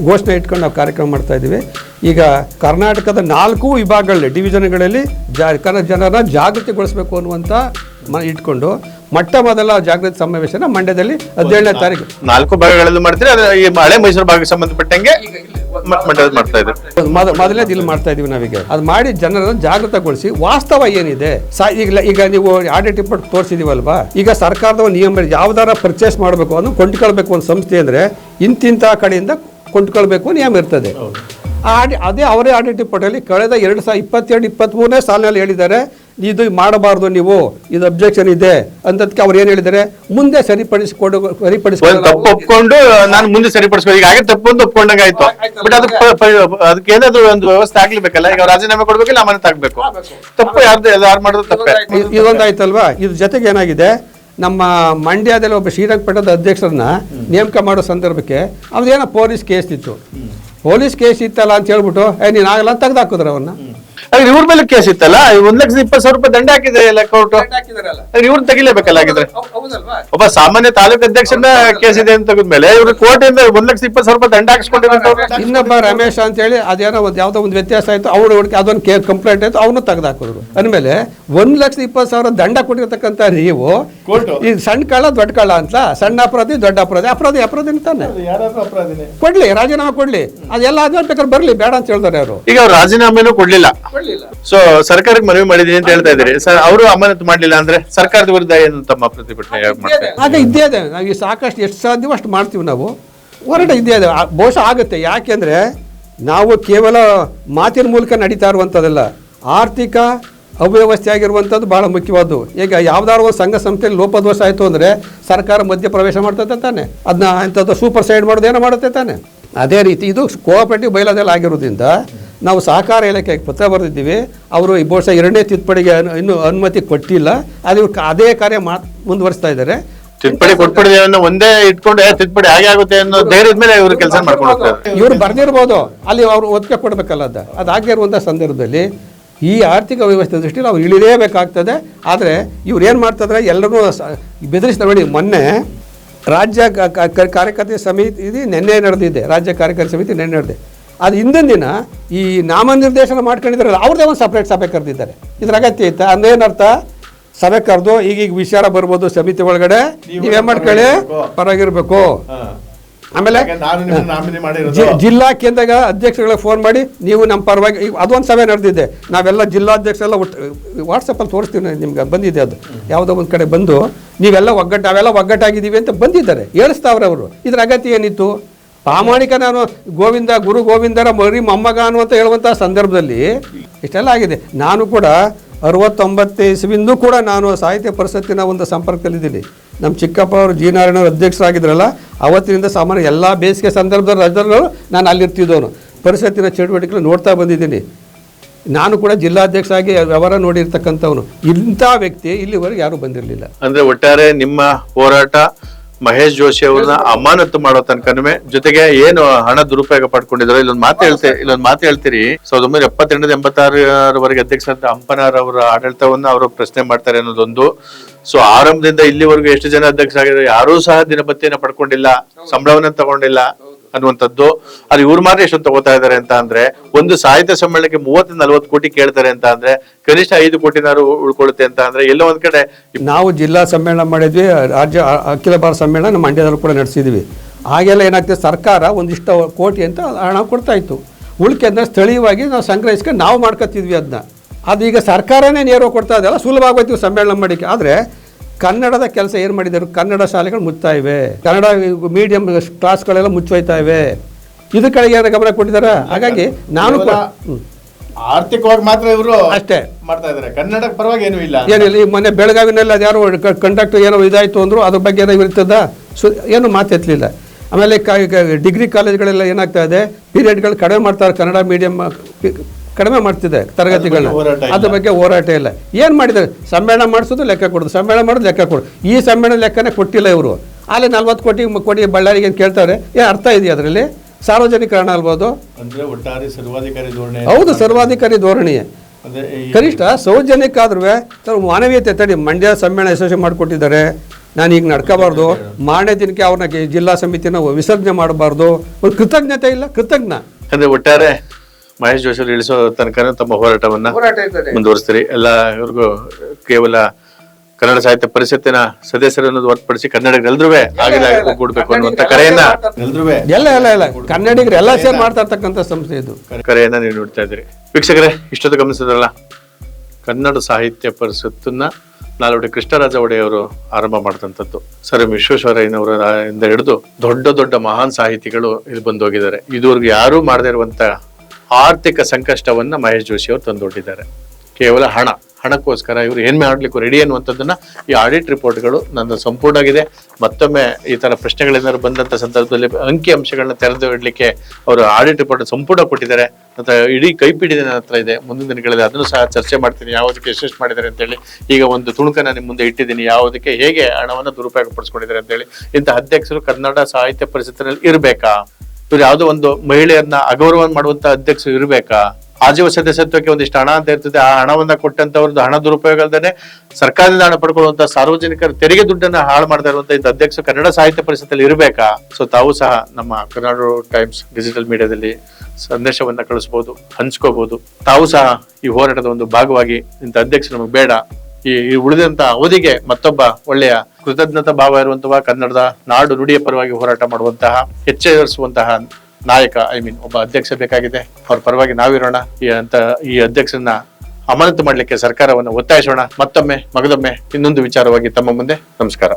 ಘೋಷಣೆ ಇಟ್ಕೊಂಡು ನಾವು ಕಾರ್ಯಕ್ರಮ ಮಾಡ್ತಾ ಇದ್ದೀವಿ. ಈಗ ಕರ್ನಾಟಕದ ನಾಲ್ಕು ವಿಭಾಗಗಳಲ್ಲಿ ಡಿವಿಷನ್ಗಳಲ್ಲಿ ಜಾ ಕನ್ನಡ ಜನರ ಜಾಗೃತಿಗೊಳಿಸಬೇಕು ಅನ್ನುವಂಥ ಮ ಇಟ್ಕೊಂಡು ಮೊಟ್ಟ ಮೊದಲ ಜಾಗೃತಿ ಸಮಾವೇಶನ ಮಂಡ್ಯದಲ್ಲಿ ಹದಿನೇಳನೇ ತಾರೀಕು. ನಾಲ್ಕು ಭಾಗಗಳಲ್ಲಿ ಮಾಡ್ತೀರಿ? ಅದ್ರ ಈ ಹಳೆ ಮೈಸೂರು ಭಾಗಕ್ಕೆ ಸಂಬಂಧಪಟ್ಟಂಗೆ ಮಂಡ್ಯದಲ್ಲಿ ಮಾಡ್ತಾ ಇದ್ದಾರೆ? ಮೊದ ಮೊದಲನೇ ಇಲ್ಲಿ ಮಾಡ್ತಾ ಇದೀವಿ ನಾವೀಗ. ಅದು ಮಾಡಿ ಜನರನ್ನು ಜಾಗೃತಗೊಳಿಸಿ ವಾಸ್ತವ ಏನಿದೆ? ಸಾ- ಈಗ ಈಗ ನೀವು ಆಡಿಟ್ ರಿಪೋರ್ಟ್ ತೋರಿಸಿದೀವಲ್ವಾ? ಈಗ ಸರ್ಕಾರದ ಒಂದು ನಿಯಮ ಯಾವ್ದಾರ ಪರ್ಚೇಸ್ ಮಾಡಬೇಕು ಅನ್ನೋ ಕೊಂಡ್ಕೊಳ್ಬೇಕು ಒಂದು ಸಂಸ್ಥೆ ಅಂದ್ರೆ ಇಂತಿಂತ ಕಡೆಯಿಂದ ಕೊಂಡ್ಕೊಳ್ಬೇಕು ನಿಯಮ ಇರ್ತದೆ. ಆಡಿ ಅದೇ ಅವರೇ ಆಡಿಟ್ ರಿಪೋರ್ಟಲ್ಲಿ ಕಳೆದ ಎರಡು ಸಾವಿರ ಇಪ್ಪತ್ತೆರಡು ಇಪ್ಪತ್ತ್ಮೂರನೇ ಸಾಲಿನಲ್ಲಿ ಹೇಳಿದ್ದಾರೆ ಇದು ಮಾಡಬಾರ್ದು ನೀವು ಇದು ಅಬ್ಜೆಕ್ಷನ್ ಇದೆ ಅಂತದಕ್ಕೆ ಅವ್ರು ಏನು ಹೇಳಿದ್ರೆ ಮುಂದೆ ಸರಿಪಡಿಸಿಕೊಂಡು ಸರಿಪಡಿಸಿಕೊಂಡು ತಪ್ಪು ಒಪ್ಕೊಂಡು ನಾನು ಮುಂದೆ ಸರಿಪಡಿಸ್ಕೊ ಈಗ ಹಾಗೆ ತಪ್ಪು ಅಂತ ಒಪ್ಕೊಂಡಂಗ ಆಯ್ತು. ಬಟ್ ಅದಕ್ಕೆ ಅದಕ್ಕೆ ಏನಾದ್ರು ಒಂದು ವ್ಯವಸ್ಥೆ ಆಗ್ಲಿಬೇಕಲ್ಲ? ಈಗ ರಾಜೀನಾಮೆ ರಾಜೀನಾಮೆ ಕೊಡ್ಬೇಕಿಲ್ಲ ಮನೆ ತಾಗ್ಬೇಕು ತಪ್ಪು ಯಾರ್ದು ಯಾರು ಮಾಡಿದ್ರು ತಪ್ಪೇ. ಇದೊಂದ್ ಇದೊಂದಾಯ್ತಲ್ವಾ? ಇದ್ರ ಜೊತೆಗೆ ಏನಾಗಿದೆ? ನಮ್ಮ ಮಂಡ್ಯದಲ್ಲಿ ಒಬ್ಬ ಶ್ರೀರಂಗಪಟ್ಟಣದ ಅಧ್ಯಕ್ಷರನ್ನ ನೇಮಕ ಮಾಡೋ ಸಂದರ್ಭಕ್ಕೆ ಅವ್ರದ್ದೇನೋ ಪೊಲೀಸ್ ಕೇಸ್ ಇತ್ತು. ಪೊಲೀಸ್ ಕೇಸ್ ಇತ್ತಲ್ಲ ಅಂತ ಹೇಳ್ಬಿಟ್ಟು ಏ ನೀನು ಆಗಲ್ಲ ಅಂತ ತೆಗ್ದಾಕಿದ್ರು ಅವನ್ನ ಇವ್ರ ಮೇಲೆ ಕೇಸ್ ಇತ್ತಲ್ಲ? ಒಂದ್ ಲಕ್ಷದ ಇಪ್ಪತ್ತು ಸಾವಿರ ರೂಪಾಯಿ ದಂಡ ಹಾಕಿದೆ ಎಲ್ಲ ಕೋರ್ಟ್ ಇವ್ರನ್ನ ತೆಗಿಲೇಬೇಕಲ್ಲ ಹಾಗಿದ್ರೆ? ಒಬ್ಬ ಸಾಮಾನ್ಯ ತಾಲೂಕು ಅಧ್ಯಕ್ಷನ ಕೇಸ್ ಇದೆ ಅಂತ ತೆಗೆದ್ಮೇಲೆ ಇವ್ರು ಕೋರ್ಟ್ ಇಂದ ಒಂದ್ ಲಕ್ಷದ ಇಪ್ಪತ್ತು ಸಾವಿರ ರೂಪಾಯಿ ದಂಡ ಹಾಕಿಸ್ಕೊಂಡಿರೋ ಇನ್ನೊಬ್ಬ ರಮೇಶ್ ಅಂತ ಹೇಳಿ ಅದೇನೋ ಒಂದು ಯಾವ್ದೋ ಒಂದು ವ್ಯತ್ಯಾಸ ಆಯ್ತು ಅವ್ರು ಹುಡುಕಿ ಅದೊಂದು ಕೇಸ್ ಕಂಪ್ಲೇಂಟ್ ಆಯ್ತು ಅವನು ತೆಗೆದಾಕೋರು ಅಂದ್ಮೇಲೆ ಒಂದ್ ಲಕ್ಷದ ಇಪ್ಪತ್ತು ಸಾವಿರ ದಂಡ ಕೊಟ್ಟಿರ್ತಕ್ಕಂಥ ನೀವು. ಈ ಸಣ್ಣ ಕಳ್ಳ ದೊಡ್ಡ ಕಳ್ಳ ಅಂತ ಸಣ್ಣ ಅಪರಾಧಿ ದೊಡ್ಡ ಅಪರಾಧಿ ಅಪರಾಧಿ ಅಪರಾಧಿ ತಾನೆ. ಯಾರಾದ್ರೂ ಅಪರಾಧಿನೇ? ಕೊಡ್ಲಿ ರಾಜೀನಾಮೆ ಕೊಡ್ಲಿ. ಅದೆಲ್ಲ ಆದ್ಮೇಲೆ ಬೇಕಾದ್ರೆ ಬರ್ಲಿ ಬೇಡ ಅಂತ ಹೇಳ್ತಾರೆ ಅವರು ಈಗ ಅವ್ರು ರಾಜೀನಾಮೆನೂ ಕೊಡ್ಲಿಲ್ಲ. ಸೊ ಸರ್ಕಾರಕ್ಕೆ ಮನವಿ ಮಾಡಿದೀನಿ ಅಂತ ಹೇಳ್ತಾ ಇದ್ದೀರಿ. ಸರ್ ಅವರು ಅಮಾನತು ಮಾಡಲಿಲ್ಲ ಅಂದ್ರೆ ಸರ್ಕಾರದ ವಿರುದ್ಧ ಏನು ತಮ್ಮ ಪ್ರತಿಭಟನೆ ಮಾಡ್ತಾರೆ ಆಗ ಇದ್ದೇ ಇದೆ. ನಾವು ಈ ಸಾಕಷ್ಟು ಎಷ್ಟು ಸಾಧ್ಯವೋ ಅಷ್ಟು ಮಾಡ್ತೀವಿ ನಾವು. ಹೋರಾಟ ಇದ್ದೇ ಇದೆ. ಬಹುಶಃ ಆಗುತ್ತೆ. ಯಾಕೆಂದ್ರೆ ನಾವು ಕೇವಲ ಮಾತಿನ ಮೂಲಕ ನಡೀತಾ ಇರುವಂಥದ್ದಲ್ಲ. ಆರ್ಥಿಕ ಅವ್ಯವಸ್ಥೆ ಆಗಿರುವಂಥದ್ದು ಭಾಳ ಮುಖ್ಯವಾದ್ದು. ಈಗ ಯಾವ್ದಾದ್ರು ಒಂದು ಸಂಘ ಸಂಸ್ಥೆಯಲ್ಲಿ ಲೋಪದೋಷ ಆಯಿತು ಅಂದರೆ ಸರ್ಕಾರ ಮಧ್ಯ ಪ್ರವೇಶ ಮಾಡ್ತದೆ ತಾನೆ. ಅದನ್ನ ಅಂಥದ್ದು ಸೂಪರ್ ಸೈಡ್ ಮಾಡೋದು ಏನೋ ಮಾಡುತ್ತೆ ತಾನೆ. ಅದೇ ರೀತಿ ಇದು ಕೋಆಪರೇಟಿವ್ ಬಯಲಾದಲ್ಲಿ ಆಗಿರೋದ್ರಿಂದ ನಾವು ಸಹಕಾರ ಇಲಾಖೆಗೆ ಪತ್ರ ಬರೆದಿದ್ದೀವಿ. ಅವರು ಈ ಬಹುಶಃ ಎರಡನೇ ತಿದ್ದುಪಡಿಗೆ ಇನ್ನೂ ಅನುಮತಿ ಕೊಟ್ಟಿಲ್ಲ. ಅದು ಇವ್ರು ಅದೇ ಕಾರ್ಯ ಮಾ ಮುಂದುವರಿಸ್ತಾ ಇದ್ದಾರೆ. ತಿದ್ದುಪಡಿ ಅನ್ನೋ ಒಂದೇ ಇಟ್ಕೊಂಡು ತಿದ್ದುಪಡಿ ಹಾಗೆ ಆಗುತ್ತೆ ಅನ್ನೋ ಧೈರ್ಯದ ಮೇಲೆ ಇವರು ಕೆಲಸ ಮಾಡ್ಕೊಂಡು ಇವರು ಬರ್ದಿರ್ಬೋದು. ಅಲ್ಲಿ ಅವರು ಒತ್ತಿಗೆ ಕೊಡಬೇಕಲ್ಲ ಅದು. ಅದಾಗದೇ ಇರುವಂಥ ಸಂದರ್ಭದಲ್ಲಿ ಈ ಆರ್ಥಿಕ ವ್ಯವಸ್ಥೆ ದೃಷ್ಟಿಯಲ್ಲಿ ಅವ್ರು ಇಳಿಲೇಬೇಕಾಗ್ತದೆ. ಆದರೆ ಇವ್ರು ಏನು ಮಾಡ್ತಾರೆ ಎಲ್ಲರೂ ಬೆದರಿಸ್ತಾರೆ ನೋಡಿ ಮೊನ್ನೆ ರಾಜ್ಯ ಕಾರ್ಯಕರ್ತ ಸಮಿತಿ ಇದು ನಿನ್ನೆ ನಡೆದಿದೆ. ರಾಜ್ಯ ಕಾರ್ಯಕಾರಿ ಸಮಿತಿ ನಿನ್ನೆ ನಡೆದಿದೆ. ಅದು ಹಿಂದಿನ ದಿನ ಈ ನಾಮನಿರ್ದೇಶನ ಮಾಡ್ಕೊಂಡಿದ್ದಾರಲ್ಲ ಅವ್ರದ್ದೇ ಒಂದು ಸಪ್ರೇಟ್ ಸಭೆ ಕರೆದಿದ್ದಾರೆ. ಇದ್ರ ಅಗತ್ಯ ಇತ್ತ ಅಂದೇನರ್ಥ ಸಭೆ ಕರೆದು ಈಗೀಗ ವಿಚಾರ ಬರ್ಬೋದು ಸಮಿತಿ ಒಳಗಡೆ. ನೀವೇ ಮಾಡ್ಕೊಳ್ಳಿ? ಪರವಾಗಿರ್ಬೇಕು. ಆಮೇಲೆ ಜಿಲ್ಲಾ ಕೇಂದ್ರದ ಅಧ್ಯಕ್ಷಗಳಿಗೆ ಫೋನ್ ಮಾಡಿ ನೀವು ನಮ್ಮ ಪರವಾಗಿ ಅದೊಂದು ಸಭೆ ನಡೆದಿದೆ. ನಾವೆಲ್ಲ ಜಿಲ್ಲಾಧ್ಯಕ್ಷರೆಲ್ಲ ಒಟ್ಟು ವಾಟ್ಸಪ್ಪಲ್ಲಿ ತೋರಿಸ್ತೀನಿ ನಿಮ್ಗೆ ಬಂದಿದೆ ಅದು. ಯಾವುದೋ ಒಂದು ಕಡೆ ಬಂದು ನೀವೆಲ್ಲ ಒಗ್ಗಟ್ಟು ನಾವೆಲ್ಲ ಒಗ್ಗಟ್ಟಾಗಿದ್ದೀವಿ ಅಂತ ಬಂದಿದ್ದಾರೆ. ಹೇಳಿಸ್ತಾವ್ರೆ ಅವರು. ಇದ್ರ ಅಗತ್ಯ ಏನಿತ್ತು? ಪ್ರಾಮಾಣಿಕ ನಾನು ಗೋವಿಂದ ಗುರು ಗೋವಿಂದರ ಮರಿ ಮೊಮ್ಮಗ ಅನ್ನುವಂತ ಹೇಳುವಂಥ ಸಂದರ್ಭದಲ್ಲಿ ಇಷ್ಟೆಲ್ಲ ಆಗಿದೆ. ನಾನು ಕೂಡ ಅರವತ್ತೊಂಬತ್ತು ಇಸ್ವಿಂದು ಕೂಡ ನಾನು ಸಾಹಿತ್ಯ ಪರಿಷತ್ತಿನ ಒಂದು ಸಂಪರ್ಕದಲ್ಲಿದ್ದೀನಿ. ನಮ್ಮ ಚಿಕ್ಕಪ್ಪ ಅವರು ಜಿ ನಾರಾಯಣ ಅಧ್ಯಕ್ಷರಾಗಿದ್ರಲ್ಲ, ಅವತ್ತಿನಿಂದ ಸಾಮಾನ್ಯ ಎಲ್ಲ ಬೇಸಿಗೆ ಸಂದರ್ಭದಲ್ಲಿ ರಜದಲ್ಲೂ ನಾನು ಅಲ್ಲಿರ್ತಿದ್ದವನು ಪರಿಷತ್ತಿನ ಚಟುವಟಿಕೆಗಳು ನೋಡ್ತಾ ಬಂದಿದ್ದೀನಿ. ನಾನು ಕೂಡ ಜಿಲ್ಲಾಧ್ಯಕ್ಷ ಆಗಿ ವ್ಯವಹಾರ ನೋಡಿರ್ತಕ್ಕಂಥವನು. ಇಂಥ ವ್ಯಕ್ತಿ ಇಲ್ಲಿವರೆಗೆ ಯಾರು ಬಂದಿರಲಿಲ್ಲ. ಅಂದ್ರೆ ಒಟ್ಟಾರೆ ನಿಮ್ಮ ಹೋರಾಟ ಮಹೇಶ್ ಜೋಶಿ ಅವ್ರನ್ನ ಅಮಾನತು ಮಾಡೋ ತನಕನುವೆ. ಜೊತೆಗೆ ಏನು ಹಣ ದುರುಪಯೋಗ ಪಡ್ಕೊಂಡಿದ್ರು ಇಲ್ಲೊಂದು ಮಾತು ಹೇಳ್ತೀರಿ ಇಲ್ಲೊಂದು ಮಾತು ಹೇಳ್ತೀರಿ. ಸಾವಿರದ ಒಂಬೈನೂರ ಎಪ್ಪತ್ತೆಂಟು ಎಂಬತ್ತಾರವರೆಗೆ ಅಧ್ಯಕ್ಷರಾದ ಅಂಪನಾರ್ ಅವರ ಆಡಳಿತವನ್ನ ಅವರು ಪ್ರಶ್ನೆ ಮಾಡ್ತಾರೆ ಅನ್ನೋದೊಂದು. ಸೊ ಆರಂಭದಿಂದ ಇಲ್ಲಿವರೆಗೂ ಎಷ್ಟು ಜನ ಅಧ್ಯಕ್ಷ ಅಧ್ಯಕ್ಷರಾಗಿದ್ದಾರೆ? ಯಾರೂ ಸಹ ದಿನಪತ್ತಿಯನ್ನ ಪಡ್ಕೊಂಡಿಲ್ಲ ಸಂಬಳವನ್ನ ತಗೊಂಡಿಲ್ಲ. ಅನ್ನುವಂಥದ್ದು. ಅಲ್ಲಿ ಇವ್ರು ಮಾತ್ರ ಎಷ್ಟೊಂದು ತಗೋತಾ ಇದ್ದಾರೆ ಅಂತ ಅಂದ್ರೆ, ಒಂದು ಸಾಹಿತ್ಯ ಸಮ್ಮೇಳನಕ್ಕೆ ಮೂವತ್ತರಿಂದ ನಲ್ವತ್ತು ಕೋಟಿ ಕೇಳ್ತಾರೆ ಅಂತ ಅಂದ್ರೆ, ಕನಿಷ್ಠ ಐದು ಕೋಟಿನಾರು ಉಳ್ಕೊಳ್ಳುತ್ತೆ ಅಂತ ಅಂದ್ರೆ, ಎಲ್ಲೋ ಒಂದ್ ಕಡೆ ನಾವು ಜಿಲ್ಲಾ ಸಮ್ಮೇಳನ ಮಾಡಿದ್ವಿ, ರಾಜ್ಯ ಅಖಿಲ ಭಾರತ ಸಮ್ಮೇಳನ ನಮ್ಮ ಮಂಡ್ಯದಲ್ಲೂ ಕೂಡ ನಡೆಸಿದ್ವಿ. ಹಾಗೆಲ್ಲ ಏನಾಗ್ತದೆ, ಸರ್ಕಾರ ಒಂದಿಷ್ಟು ಕೋಟಿ ಅಂತ ಹಣ ಕೊಡ್ತಾ ಇತ್ತು. ಉಳಿಕೆ ಅದನ್ನ ಸ್ಥಳೀಯವಾಗಿ ನಾವು ಸಂಗ್ರಹಿಸ್ಕೊಂಡು ನಾವು ಮಾಡ್ಕೊತಿದ್ವಿ ಅದನ್ನ ಅದು ಈಗ ಸರ್ಕಾರನೇ ನೇರವಾಗಿ ಕೊಡ್ತಾ ಇದೆಯಲ್ಲ ಸುಲಭ ಆಗೋಯ್ತು ಸಮ್ಮೇಳನ ಮಾಡಿಕೆ ಆದರೆ ಕನ್ನಡದ ಕೆಲಸ ಏನು ಮಾಡಿದರು? ಕನ್ನಡ ಶಾಲೆಗಳು ಮುಚ್ತಾ ಇವೆ. ಕನ್ನಡ ಮೀಡಿಯಂ ಕ್ಲಾಸ್ಗಳೆಲ್ಲ ಮುಚ್ಚೋಯ್ತಾ ಇವೆ. ಇದ್ರ ಕಡೆಗೆ ಏನಾರ ಗಮನ ಕೊಟ್ಟಿದ್ದಾರೆ? ಹಾಗಾಗಿ ನಾನು ಆರ್ಥಿಕವಾಗಿ ಮಾತ್ರ ಇವರು ಅಷ್ಟೇ. ಮಾಡ್ತಾ ಇದಾರೆ ಕನ್ನಡ ಪರವಾಗಿ ಏನು ಇಲ್ಲ ಏನಿಲ್ಲ ಈ ಮೊನ್ನೆ ಬೆಳಗಾವಿನಲ್ಲಿ ಅದು ಯಾರೋ ಕಂಡಕ್ಟರ್ ಏನೋ ಇದಾಯಿತು ಅಂದ್ರು ಅದ್ರ ಬಗ್ಗೆ ಏನೋ ಇರ್ತದ? ಸು ಏನು ಮಾತೆತ್ತಲಿಲ್ಲ. ಆಮೇಲೆ ಡಿಗ್ರಿ ಕಾಲೇಜ್ಗಳೆಲ್ಲ ಏನಾಗ್ತಾ ಇದೆ? ಪೀರಿಯಡ್ಗಳು ಕಡಿಮೆ ಮಾಡ್ತಾರೆ ಕನ್ನಡ ಮೀಡಿಯಂ ಕಡಿಮೆ ಮಾಡ್ತಿದೆ ತರಗತಿಗಳನ್ನ. ಅದ್ರ ಬಗ್ಗೆ ಹೋರಾಟ ಇಲ್ಲ. ಏನು ಮಾಡಿದ್ದಾರೆ ಸಮ್ಮೇಳನ ಮಾಡಿಸೋದು ಲೆಕ್ಕ ಕೊಡೋದು. ಸಮ್ಮೇಳನ ಮಾಡೋದು ಲೆಕ್ಕ ಕೊಡು. ಈ ಸಮ್ಮೇಳನ ಲೆಕ್ಕನೇ ಕೊಟ್ಟಿಲ್ಲ ಇವರು. ಅಲ್ಲಿ ನಲ್ವತ್ತು ಕೋಟಿ ಕೋಟಿ ಬಳ್ಳಾರಿಗೆ ಅಂತ ಕೇಳ್ತಾರೆ? ಏನು ಅರ್ಥ ಇದೆಯಾ ಅದರಲ್ಲಿ? ಸಾರ್ವಜನಿಕರಣ ಅಲ್ಬೋದು. ಅಂದ್ರೆ ಒಟ್ಟಾರೆ ಸರ್ವಾಧಿಕಾರಿ ಧೋರಣೆ ಹೌದು ಸರ್ವಾಧಿಕಾರಿ ಈ- ಕನಿಷ್ಠ ಸೌಜನ್ಯಕ್ಕೆ ಆದ್ರೂ ಸರ್ ಮಾನವೀಯತೆ ತಡಿ. ಮಂಡ್ಯ ಸಮ್ಮೇಳನ ಯಶಸ್ವಿ ಮಾಡಿಕೊಟ್ಟಿದ್ದಾರೆ. ನಾನು ಈಗ ನಡ್ಕೋಬಾರ್ದು. ಮಾರನೇ ದಿನಕ್ಕೆ ಅವ್ರನ್ನ ಜಿಲ್ಲಾ ಸಮಿತಿನ ವಿಸರ್ಜನೆ ಮಾಡಬಾರ್ದು. ಒಂದು ಕೃತಜ್ಞತೆ ಇಲ್ಲ? ಕೃತಜ್ಞ. ಅಂದ್ರೆ ಒಟ್ಟಾರೆ ಮಹೇಶ್ ಜೋಶಿ ಅವರು ಇಳಿಸೋ ತನಕ ತಮ್ಮ ಹೋರಾಟವನ್ನ ಮುಂದುವರಿಸ್ತೀರಿ. ಎಲ್ಲ ಇವ್ರಿಗೂ ಕೇವಲ ಕನ್ನಡ ಸಾಹಿತ್ಯ ಪರಿಷತ್ತಿನ ಸದಸ್ಯರನ್ನು ಹೊರತುಪಡಿಸಿ ಕನ್ನಡಿಗರೆಲ್ಲರೂ ಆಗಿಲ್ಲ ಒಗ್ಗೂಡ್ಬೇಕು ಅನ್ನುವಂತ ಕರೆಯನ್ನ ಎಲ್ಲ ಎಲ್ಲ ಎಲ್ಲ ಕನ್ನಡಿಗರು ಎಲ್ಲ ಸೇರ್ ಮಾಡ್ತಾ ಇರ್ತಕ್ಕಂಥ ಸಂಸ್ಥೆ ಇದು. ಕರೆಯನ್ನ ನೀವು ನೋಡ್ತಾ ಇದ್ದೀರಿ. ವೀಕ್ಷಕರೇ ಇಷ್ಟೊತ್ತು ಗಮನಿಸಿದ್ರಲ್ಲ ಕನ್ನಡ ಸಾಹಿತ್ಯ ಪರಿಷತ್ತನ್ನ ನಾಲ್ವಡಿ ಕೃಷ್ಣರಾಜ ಒಡೆಯವರು ಆರಂಭ ಮಾಡಿದಂಥದ್ದು ಸರ್ ಎಂ ವಿಶ್ವೇಶ್ವರಯ್ಯನವರ ಇಂದ ಹಿಡಿದು ದೊಡ್ಡ ದೊಡ್ಡ ಮಹಾನ್ ಸಾಹಿತಿಗಳು ಇಲ್ಲಿ ಬಂದೋಗಿದ್ದಾರೆ ಇದುವರೆಗೂ ಯಾರೂ ಮಾಡದೇ ಇರುವಂತ ಆರ್ಥಿಕ ಸಂಕಷ್ಟವನ್ನ ಮಹೇಶ್ ಜೋಶಿ ಅವರು ತಂದೊಡ್ಡಿದ್ದಾರೆ. ಕೇವಲ ಹಣ, ಹಣಕ್ಕೋಸ್ಕರ ಇವರು ಏನ್ ಮಾಡ್ಲಿಕ್ಕೆ ರೆಡಿ ಅನ್ನುವಂಥದ್ದನ್ನ ಈ ಆಡಿಟ್ ರಿಪೋರ್ಟ್ಗಳು ನನ್ನ ಸಂಪೂರ್ಣವಾಗಿದೆ. ಮತ್ತೊಮ್ಮೆ ಈ ತರ ಪ್ರಶ್ನೆಗಳೇನಾದ್ರು ಬಂದಂತ ಸಂದರ್ಭದಲ್ಲಿ ಅಂಕಿ ಅಂಶಗಳನ್ನ ತೆರೆದು ಇಡ್ಲಿಕ್ಕೆ ಅವರು ಆಡಿಟ್ ರಿಪೋರ್ಟ್ ಸಂಪೂರ್ಣ ಕೊಟ್ಟಿದ್ದಾರೆ. ಮತ್ತೆ ಇಡೀ ಕೈಪಿಡಿದೆ ನನ್ನ ಹತ್ರ ಇದೆ. ಮುಂದಿನ ದಿನಗಳಲ್ಲಿ ಅದನ್ನು ಸಹ ಚರ್ಚೆ ಮಾಡ್ತೀನಿ. ಯಾವುದಕ್ಕೆ ಎಷ್ಟೆಷ್ಟು ಮಾಡಿದ್ದಾರೆ ಅಂತೇಳಿ. ಈಗ ಒಂದು ತುಣುಕನ ನಿಮ್ಮ ಮುಂದೆ ಇಟ್ಟಿದ್ದೀನಿ. ಯಾವುದಕ್ಕೆ ಹೇಗೆ ಹಣವನ್ನು ದುರುಪಯೋಗ ಪಡಿಸ್ಕೊಂಡಿದ್ದಾರೆ ಅಂತೇಳಿ. ಇಂಥ ಅಧ್ಯಕ್ಷರು ಕನ್ನಡ ಸಾಹಿತ್ಯ ಪರಿಷತ್ತಿನಲ್ಲಿ ಇರಬೇಕಾ? ಇವ್ರು ಯಾವುದೋ ಒಂದು ಮಹಿಳೆಯನ್ನ ಅಗೌರವ ಮಾಡುವಂತ ಅಧ್ಯಕ್ಷರು ಇರಬೇಕಾ? ಆಜೀವ ಸದಸ್ಯತ್ವಕ್ಕೆ ಒಂದಿಷ್ಟು ಹಣ ಅಂತ ಇರ್ತದೆ. ಆ ಹಣವನ್ನ ಕೊಟ್ಟಂತವ್ರದ್ದು ಹಣ ದುರುಪಯೋಗ ಅಲ್ಲದೆ ಸರ್ಕಾರದಿಂದ ಹಣ ಪಡ್ಕೊಳ್ಳುವಂತ ಸಾರ್ವಜನಿಕರ ತೆರಿಗೆ ದುಡ್ಡನ್ನ ಹಾಳು ಮಾಡ್ತಾ ಇರುವಂತ ಇದ್ದ ಅಧ್ಯಕ್ಷ ಕನ್ನಡ ಸಾಹಿತ್ಯ ಪರಿಷತ್ತಲ್ಲಿ ಇರಬೇಕಾ? ಸೊ ತಾವು ಸಹ ನಮ್ಮ ಕರ್ನಾಟಕ ಟೈಮ್ಸ್ ಡಿಜಿಟಲ್ ಮೀಡಿಯಾದಲ್ಲಿ ಸಂದೇಶವನ್ನ ಕಳಿಸ್ಬೋದು ಹಂಚ್ಕೋಬಹುದು ತಾವು ಸಹ ಈ ಹೋರಾಟದ ಒಂದು ಭಾಗವಾಗಿ ಇಂಥ ಅಧ್ಯಕ್ಷ ನಮಗೆ ಬೇಡ. ಈ ಉಳಿದಂತ ಅವಧಿಗೆ ಮತ್ತೊಬ್ಬ ಒಳ್ಳೆಯ ಕೃತಜ್ಞತಾ ಭಾವ ಇರುವಂತಹ ಕನ್ನಡದ ನಾಡು ನುಡಿಯ ಪರವಾಗಿ ಹೋರಾಟ ಮಾಡುವಂತಹ ಎಚ್ಚರಿಸುವಂತಹ ನಾಯಕ ಐ ಮೀನ್ ಒಬ್ಬ ಅಧ್ಯಕ್ಷ ಬೇಕಾಗಿದೆ. ಅವ್ರ ಪರವಾಗಿ ನಾವಿರೋಣ. ಈ ಅಂತ, ಈ ಅಧ್ಯಕ್ಷರನ್ನ ಅಮಾನತು ಮಾಡಲಿಕ್ಕೆ ಸರ್ಕಾರವನ್ನು ಒತ್ತಾಯಿಸೋಣ. ಮತ್ತೊಮ್ಮೆ, ಮಗದೊಮ್ಮೆ ಇನ್ನೊಂದು ವಿಚಾರವಾಗಿ ತಮ್ಮ ಮುಂದೆ. ನಮಸ್ಕಾರ.